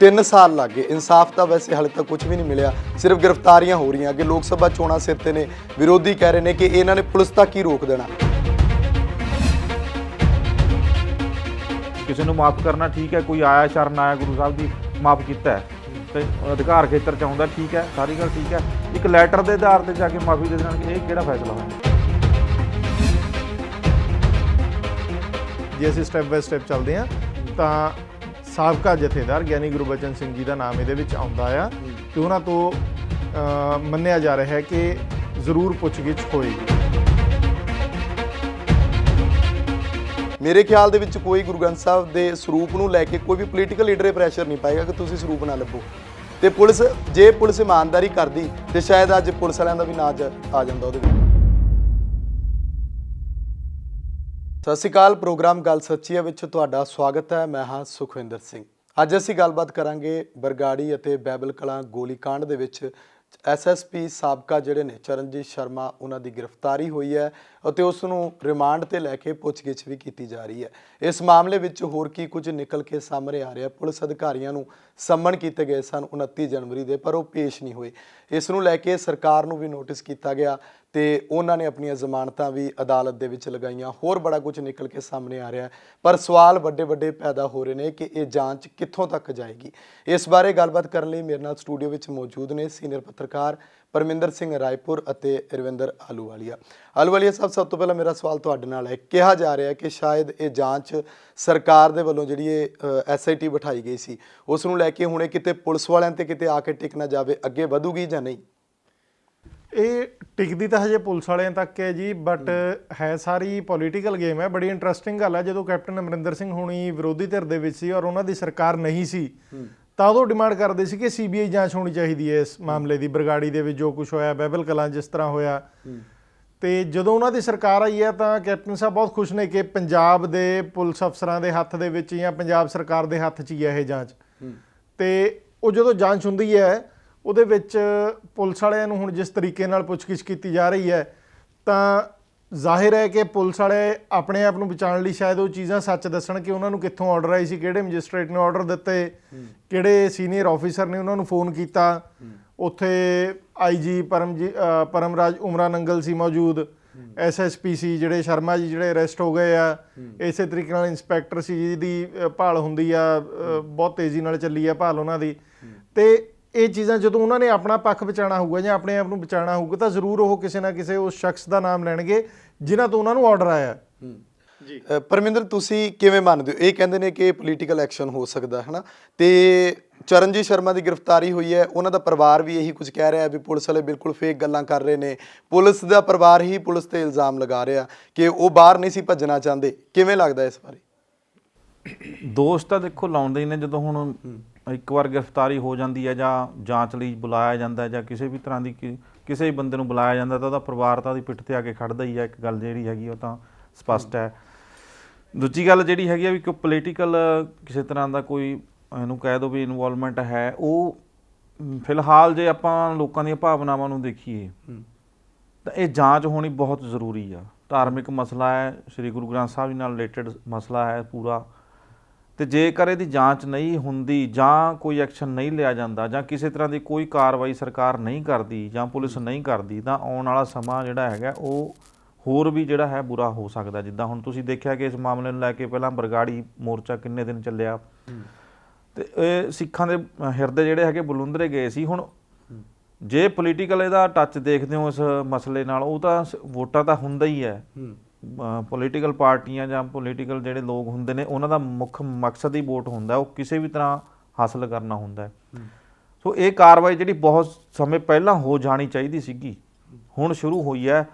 3 ਸਾਲ ਲੱਗੇ ਇਨਸਾਫ ਤਾਂ ਵੈਸੇ ਹਾਲੇ ਤੱਕ ਕੁਝ ਵੀ ਨਹੀਂ ਮਿਲਿਆ। ਸਿਰਫ ਗ੍ਰਿਫਤਾਰੀਆਂ ਹੋ ਰਹੀਆਂ। ਕਿ ਲੋਕ ਸਭਾ ਚੋਣਾਂ ਸਿਰ ਤੇ ਨੇ। ਵਿਰੋਧੀ ਕਹਿ ਰਹੇ ਨੇ ਕਿ ਇਹਨਾਂ ਨੇ ਪੁਲਿਸ ਤੱਕ ਹੀ ਰੋਕ ਦੇਣਾ? ਕਿਸੇ ਨੂੰ ਮਾਫ ਕਰਨਾ ਠੀਕ ਹੈ। ਕੋਈ ਆਇਆ ਸ਼ਰਨ ਆਇਆ ਗੁਰੂ ਸਾਹਿਬ ਦੀ ਮਾਫ ਕੀਤਾ ਹੈ। ਤੇ ਅਧਿਕਾਰ ਖੇਤਰ ਚ ਆਉਂਦਾ ਠੀਕ ਹੈ। ਸਾਰੀ ਗੱਲ ਠੀਕ ਹੈ। ਇੱਕ ਲੈਟਰ ਦੇ ਆਧਾਰ ਤੇ ਜਾ ਕੇ ਮਾਫੀ ਦੇ ਦੇਣਾ ਇਹ ਕਿਹੜਾ ਫੈਸਲਾ ਹੋਇਆ? ਜੇ ਅਸੀਂ ਸਟੈਪ ਬਾਈ ਸਟੈਪ ਚੱਲਦੇ ਹਾਂ ਤਾਂ ਸਾਬਕਾ ਜਥੇਦਾਰ ਗਿਆਨੀ ਗੁਰਬਚਨ ਸਿੰਘ ਜੀ ਦਾ ਨਾਮ ਇਹਦੇ ਵਿੱਚ ਆਉਂਦਾ ਆ ਤੇ ਉਹਨਾਂ ਤੋਂ ਮੰਨਿਆ ਜਾ ਰਿਹਾ ਹੈ ਕਿ ਜ਼ਰੂਰ ਪੁੱਛਗਿੱਛ ਹੋਏਗੀ। ਮੇਰੇ ਖਿਆਲ ਦੇ ਵਿੱਚ ਕੋਈ ਗੁਰੂ ਗ੍ਰੰਥ ਸਾਹਿਬ ਦੇ ਸਰੂਪ ਨੂੰ ਲੈ ਕੇ ਕੋਈ ਵੀ ਪੋਲੀਟੀਕਲ ਲੀਡਰ ਇਹ ਪ੍ਰੈਸ਼ਰ ਨਹੀਂ ਪਾਏਗਾ ਕਿ ਤੁਸੀਂ ਸਰੂਪ ਨਾ ਲੱਭੋ। ਤੇ ਪੁਲਿਸ ਜੇ ਪੁਲਿਸ ਇਮਾਨਦਾਰੀ ਕਰਦੀ ਤੇ ਸ਼ਾਇਦ ਅੱਜ ਪੁਲਿਸ ਵਾਲਿਆਂ ਦਾ ਵੀ ਨਾਜ ਆ ਜਾਂਦਾ ਉਹਦੇ ਵਿੱਚ। ਸਤਿ ਸ਼੍ਰੀ ਅਕਾਲ, ਪ੍ਰੋਗਰਾਮ ਗੱਲ ਸੱਚੀ ਹੈ ਵਿੱਚ ਤੁਹਾਡਾ ਸਵਾਗਤ ਹੈ। ਮੈਂ ਹਾਂ ਸੁਖਵਿੰਦਰ ਸਿੰਘ। ਅੱਜ ਅਸੀਂ ਗੱਲਬਾਤ ਕਰਾਂਗੇ ਬਰਗਾੜੀ ਅਤੇ ਬੈਬਲ ਕਲਾਂ ਗੋਲੀकांड ਦੇ ਵਿੱਚ। ਐਸਐਸਪੀ ਸਾਬਕਾ ਜਿਹੜੇ ਨੇ, ਚਰਨਜੀਤ ਸ਼ਰਮਾ, ਉਹਨਾਂ ਦੀ ਗ੍ਰਿਫਤਾਰੀ ਹੋਈ ਹੈ। ਅਤੇ ਉਸ ਨੂੰ ਰਿਮਾਂਡ ਤੇ ਲੈ ਕੇ ਪੁੱਛਗਿੱਛ ਵੀ ਕੀਤੀ ਜਾ ਰਹੀ ਹੈ। ਇਸ ਮਾਮਲੇ ਵਿੱਚ ਹੋਰ ਕੀ ਕੁਝ ਨਿਕਲ ਕੇ ਸਾਹਮਣੇ ਆ ਰਿਹਾ ਪੁਲਿਸ ਅਧਿਕਾਰੀਆਂ ਨੂੰ ਸੰਮਣ ਕੀਤੇ ਗਏ ਸਨ 29 ਜਨਵਰੀ ਦੇ, ਪਰ ਉਹ ਪੇਸ਼ ਨਹੀਂ ਹੋਏ। ਇਸ ਨੂੰ ਲੈ ਕੇ ਸਰਕਾਰ ਨੂੰ ਵੀ ਨੋਟਿਸ ਕੀਤਾ ਗਿਆ ਤੇ ਉਹਨਾਂ ਨੇ ਆਪਣੀਆਂ ਜ਼ਮਾਨਤਾਂ ਵੀ ਅਦਾਲਤ ਦੇ ਵਿੱਚ ਲਗਾਈਆਂ। ਹੋਰ ਬੜਾ ਕੁਝ ਨਿਕਲ ਕੇ ਸਾਹਮਣੇ ਆ ਰਿਹਾ ਪਰ ਸਵਾਲ ਵੱਡੇ ਵੱਡੇ ਪੈਦਾ ਹੋ ਰਹੇ ਨੇ ਕਿ ਇਹ ਜਾਂਚ ਕਿੱਥੋਂ ਤੱਕ ਜਾਏਗੀ। ਇਸ ਬਾਰੇ ਗੱਲਬਾਤ ਕਰਨ ਲਈ ਮੇਰੇ ਨਾਲ ਸਟੂਡੀਓ ਵਿੱਚ ਮੌਜੂਦ ਨੇ ਸੀਨੀਅਰ ਪੱਤਰਕਾਰ ਪਰਮਿੰਦਰ ਸਿੰਘ ਰਾਏਪੁਰ ਅਤੇ ਰਵਿੰਦਰ ਆਲੂਵਾਲੀਆ। ਆਲੂਵਾਲੀਆ ਸਾਹਿਬ ਸਭ ਤੋਂ ਪਹਿਲਾਂ ਮੇਰਾ ਸਵਾਲ ਤੁਹਾਡੇ ਨਾਲ ਹੈ। ਕਿਹਾ ਜਾ ਰਿਹਾ ਹੈ ਕਿ ਸ਼ਾਇਦ ਇਹ ਜਾਂਚ ਸਰਕਾਰ ਦੇ ਵੱਲੋਂ ਜਿਹੜੀ ਇਹ ਐਸਆਈਟੀ ਬਿਠਾਈ ਗਈ ਸੀ ਉਸ ਨੂੰ ਲੈ ਕੇ ਹੁਣੇ ਕਿਤੇ ਪੁਲਿਸ ਵਾਲਿਆਂ ਤੇ ਕਿਤੇ ਆ ਕੇ ਟਿਕ ਨਾ ਜਾਵੇ ਅੱਗੇ ਵਧੂਗੀ ਜਾਂ ਨਹੀਂ? ਇਹ ਟਿਕਦੀ ਤਾਂ ਹਜੇ ਪੁਲਿਸ ਵਾਲਿਆਂ ਤੱਕ ਹੈ ਜੀ ਬਟ ਹੈ। ਸਾਰੀ ਪੋਲੀਟੀਕਲ ਗੇਮ ਹੈ। ਬੜੀ ਇੰਟਰਸਟਿੰਗ ਗੱਲ ਹੈ ਜਦੋਂ ਕੈਪਟਨ ਅਮਰਿੰਦਰ ਸਿੰਘ ਹੁਣੀ ਵਿਰੋਧੀ ਧਿਰ ਦੇ ਵਿੱਚ ਸੀ ਔਰ ਉਹਨਾਂ ਦੀ ਸਰਕਾਰ ਨਹੀਂ ਸੀ ਤਾਂ ਉਦੋਂ ਡਿਮਾਂਡ ਕਰਦੇ ਸੀ ਕਿ ਸੀਬੀਆਈ ਜਾਂਚ ਹੋਣੀ ਚਾਹੀਦੀ ਹੈ ਇਸ ਮਾਮਲੇ ਦੀ ਬਰਗਾੜੀ ਦੇ ਵਿੱਚ ਜੋ ਕੁਝ ਹੋਇਆ ਬੈਬਲ ਕਲਾਂ ਜਿਸ ਤਰ੍ਹਾਂ ਹੋਇਆ। ਤੇ ਜਦੋਂ ਉਹਨਾਂ ਦੀ ਸਰਕਾਰ ਆਈ ਹੈ ਤਾਂ ਕੈਪਟਨ ਸਾਹਿਬ ਬਹੁਤ ਖੁਸ਼ ਨੇ ਕਿ ਪੰਜਾਬ ਦੇ ਪੁਲਿਸ ਅਫਸਰਾਂ ਦੇ ਹੱਥ ਦੇ ਵਿੱਚ ਜਾਂ ਪੰਜਾਬ ਸਰਕਾਰ ਦੇ ਹੱਥ 'ਚ ਹੀ ਹੈ ਇਹ ਜਾਂਚ। ਤੇ ਉਹ ਜਦੋਂ ਜਾਂਚ ਹੁੰਦੀ ਹੈ ਉਹਦੇ ਵਿੱਚ ਪੁਲਿਸ ਵਾਲਿਆਂ ਨੂੰ ਹੁਣ ਜਿਸ ਤਰੀਕੇ ਨਾਲ ਪੁੱਛਗਿੱਛ ਕੀਤੀ ਜਾ ਰਹੀ ਹੈ ਤਾਂ ਜ਼ਾਹਿਰ ਹੈ ਕਿ ਪੁਲਿਸ ਵਾਲੇ ਆਪਣੇ ਆਪ ਨੂੰ ਬਚਾਉਣ ਲਈ ਸ਼ਾਇਦ ਉਹ ਚੀਜ਼ਾਂ ਸੱਚ ਦੱਸਣ ਕਿ ਉਹਨਾਂ ਨੂੰ ਕਿੱਥੋਂ ਆਰਡਰ ਆਈ ਸੀ, ਕਿਹੜੇ ਮੈਜਿਸਟ੍ਰੇਟ ਨੇ ਆਰਡਰ ਦਿੱਤੇ, ਕਿਹੜੇ ਸੀਨੀਅਰ ਆਫੀਸਰ ਨੇ ਉਹਨਾਂ ਨੂੰ ਫੋਨ ਕੀਤਾ। ਉੱਥੇ ਆਈਜੀ ਪਰਮਜੀ ਪਰਮਰਾਜ ਉਮਰਾ ਨੰਗਲ ਸੀ ਮੌਜੂਦ। ਐਸਐਸਪੀ ਸੀ ਜਿਹੜੇ ਸ਼ਰਮਾ ਜੀ ਜਿਹੜੇ ਅਰੈਸਟ ਹੋ ਗਏ ਆ। ਇਸੇ ਤਰੀਕੇ ਨਾਲ ਇੰਸਪੈਕਟਰ ਸੀ ਜਿਹਦੀ ਭਾਲ ਹੁੰਦੀ ਆ ਬਹੁਤ ਤੇਜ਼ੀ ਨਾਲ ਚੱਲੀ ਆ ਭਾਲ ਉਹਨਾਂ ਦੀ। ਤੇ ਇਹ ਚੀਜ਼ਾਂ ਜਦੋਂ ਉਹਨਾਂ ਨੇ ਆਪਣਾ ਪੱਖ ਬਚਾਉਣਾ ਹੋਊਗਾ ਜਾਂ ਆਪਣੇ ਆਪ ਨੂੰ ਬਚਾਉਣਾ ਹੋਊਗਾ ਤਾਂ ਜ਼ਰੂਰ ਉਹ ਕਿਸੇ ਨਾ ਕਿਸੇ ਉਸ ਸ਼ਖਸ ਦਾ ਨਾਮ ਲੈਣਗੇ ਜਿਨ੍ਹਾਂ ਤੋਂ ਉਹਨਾਂ ਨੂੰ ਆਰਡਰ ਆਇਆ। ਜੀ। ਪਰਮਿੰਦਰ ਤੁਸੀਂ ਕਿਵੇਂ ਮੰਨਦੇ ਹੋ? ਇਹ ਕਹਿੰਦੇ ਨੇ ਕਿ ਪੋਲੀਟੀਕਲ ਐਕਸ਼ਨ ਹੋ ਸਕਦਾ ਹੈ ਨਾ ਤੇ ਚਰਨਜੀਤ ਸ਼ਰਮਾ ਦੀ ਗ੍ਰਿਫਤਾਰੀ ਹੋਈ ਹੈ ਉਹਨਾਂ ਦਾ ਪਰਿਵਾਰ ਵੀ ਇਹੀ ਕੁਝ ਕਹਿ ਰਿਹਾ ਹੈ ਵੀ ਪੁਲਿਸ ਵਾਲੇ ਬਿਲਕੁਲ ਫੇਕ ਗੱਲਾਂ ਕਰ ਰਹੇ ਨੇ। ਪੁਲਿਸ ਦਾ ਪਰਿਵਾਰ ਹੀ ਪੁਲਿਸ ਤੇ ਇਲਜ਼ਾਮ ਲਗਾ ਰਿਹਾ ਕਿ ਉਹ ਬਾਹਰ ਨਹੀਂ ਸੀ ਭੱਜਣਾ ਚਾਹੁੰਦੇ। ਕਿਵੇਂ ਲੱਗਦਾ ਇਸ ਬਾਰੇ? ਦੋਸ਼ ਤਾਂ ਦੇਖੋ ਲਾਉਂਦੇ ਹੀ ਨੇ ਜਦੋਂ ਹੁਣ ਇੱਕ ਵਾਰ ਗ੍ਰਿਫਤਾਰੀ ਹੋ ਜਾਂਦੀ ਹੈ ਜਾਂ ਜਾਂਚ ਲਈ ਬੁਲਾਇਆ ਜਾਂਦਾ ਹੈ ਜਾਂ ਕਿਸੇ ਵੀ ਤਰ੍ਹਾਂ ਦੀ ਕਿਸੇ ਵੀ ਬੰਦੇ ਨੂੰ ਬੁਲਾਇਆ ਜਾਂਦਾ ਤਾਂ ਉਹਦਾ ਪਰਿਵਾਰ ਤਾਂ ਉਹਦੀ ਪਿੱਠ ਤੇ ਆ ਕੇ ਖੜਦਾ ਹੀ ਹੈ ਇੱਕ ਗੱਲ ਜਿਹੜੀ ਹੈਗੀ ਉਹ ਤਾਂ ਸਪਸ਼ਟ ਹੈ। ਦੂਜੀ ਗੱਲ ਜਿਹੜੀ ਹੈਗੀ ਆ ਵੀ ਕੋਈ ਪੋਲੀਟੀਕਲ ਕਿਸੇ ਤਰ੍ਹਾਂ ਦਾ ਕੋਈ ਇਹਨੂੰ ਕਹਿ ਦੋ ਵੀ ਇਨਵੋਲਵਮੈਂਟ ਹੈ ਉਹ ਫਿਲਹਾਲ ਜੇ ਆਪਾਂ ਲੋਕਾਂ ਦੀਆਂ ਭਾਵਨਾਵਾਂ ਨੂੰ ਦੇਖੀਏ ਤਾਂ ਇਹ ਜਾਂਚ ਹੋਣੀ ਬਹੁਤ ਜ਼ਰੂਰੀ ਆ। ਧਾਰਮਿਕ ਮਸਲਾ ਹੈ ਸ੍ਰੀ ਗੁਰੂ ਗ੍ਰੰਥ ਸਾਹਿਬ ਜੀ ਨਾਲ ਰਿਲੇਟਡ ਮਸਲਾ ਹੈ ਪੂਰਾ। ਤੇ ਜੇਕਰ ਇਹਦੀ ਜਾਂਚ ਨਹੀਂ ਹੁੰਦੀ ਜਾਂ ਕੋਈ ਐਕਸ਼ਨ ਨਹੀਂ ਲਿਆ ਜਾਂਦਾ ਜਾਂ ਕਿਸੇ ਤਰ੍ਹਾਂ ਦੀ ਕੋਈ ਕਾਰਵਾਈ ਸਰਕਾਰ ਨਹੀਂ ਕਰਦੀ ਜਾਂ ਪੁਲਿਸ ਨਹੀਂ ਕਰਦੀ ਤਾਂ ਆਉਣ ਵਾਲਾ ਸਮਾਂ ਜਿਹੜਾ ਹੈਗਾ ਉਹ ਹੋਰ ਵੀ ਜਿਹੜਾ ਹੈ ਬੁਰਾ ਹੋ ਸਕਦਾ। ਜਿੱਦਾਂ ਹੁਣ ਤੁਸੀਂ ਦੇਖਿਆ ਕਿ ਇਸ ਮਾਮਲੇ ਨੂੰ ਲੈ ਕੇ ਪਹਿਲਾਂ ਬਰਗਾੜੀ ਮੋਰਚਾ ਕਿੰਨੇ ਦਿਨ ਚੱਲਿਆ। ਤੇ ਇਹ ਸਿੱਖਾਂ ਦੇ ਹਿਰਦੇ ਜਿਹੜੇ ਹੈਗੇ ਬਲੁੰਦਰੇ ਗਏ ਸੀ। ਹੁਣ ਜੇ ਪੋਲੀਟੀਕਲ ਇਹਦਾ ਟੱਚ ਦੇਖਦੇ ਹੋ ਇਸ ਮਸਲੇ ਨਾਲ ਉਹ ਤਾਂ ਵੋਟਾਂ ਤਾਂ ਹੁੰਦਾ ਹੀ। ਹੈ। ਪੋਲੀਟੀਕਲ ਪਾਰਟੀਆਂ ਜਾਂ ਪੋਲੀਟੀਕਲ ਜਿਹੜੇ ਲੋਕ ਹੁੰਦੇ ਨੇ ਉਹਨਾਂ ਦਾ ਮੁੱਖ ਮਕਸਦ ਹੀ ਵੋਟ ਹੁੰਦਾ ਉਹ ਕਿਸੇ ਵੀ ਤਰ੍ਹਾਂ ਹਾਸਲ ਕਰਨਾ ਹੁੰਦਾ ਸੋ ਇਹ ਕਾਰਵਾਈ ਜਿਹੜੀ ਬਹੁਤ ਸਮੇਂ ਪਹਿਲਾਂ ਹੋ ਜਾਣੀ ਚਾਹੀਦੀ ਸੀਗੀ ਹੁਣ ਸ਼ੁਰੂ ਹੋਈ ਹੈ।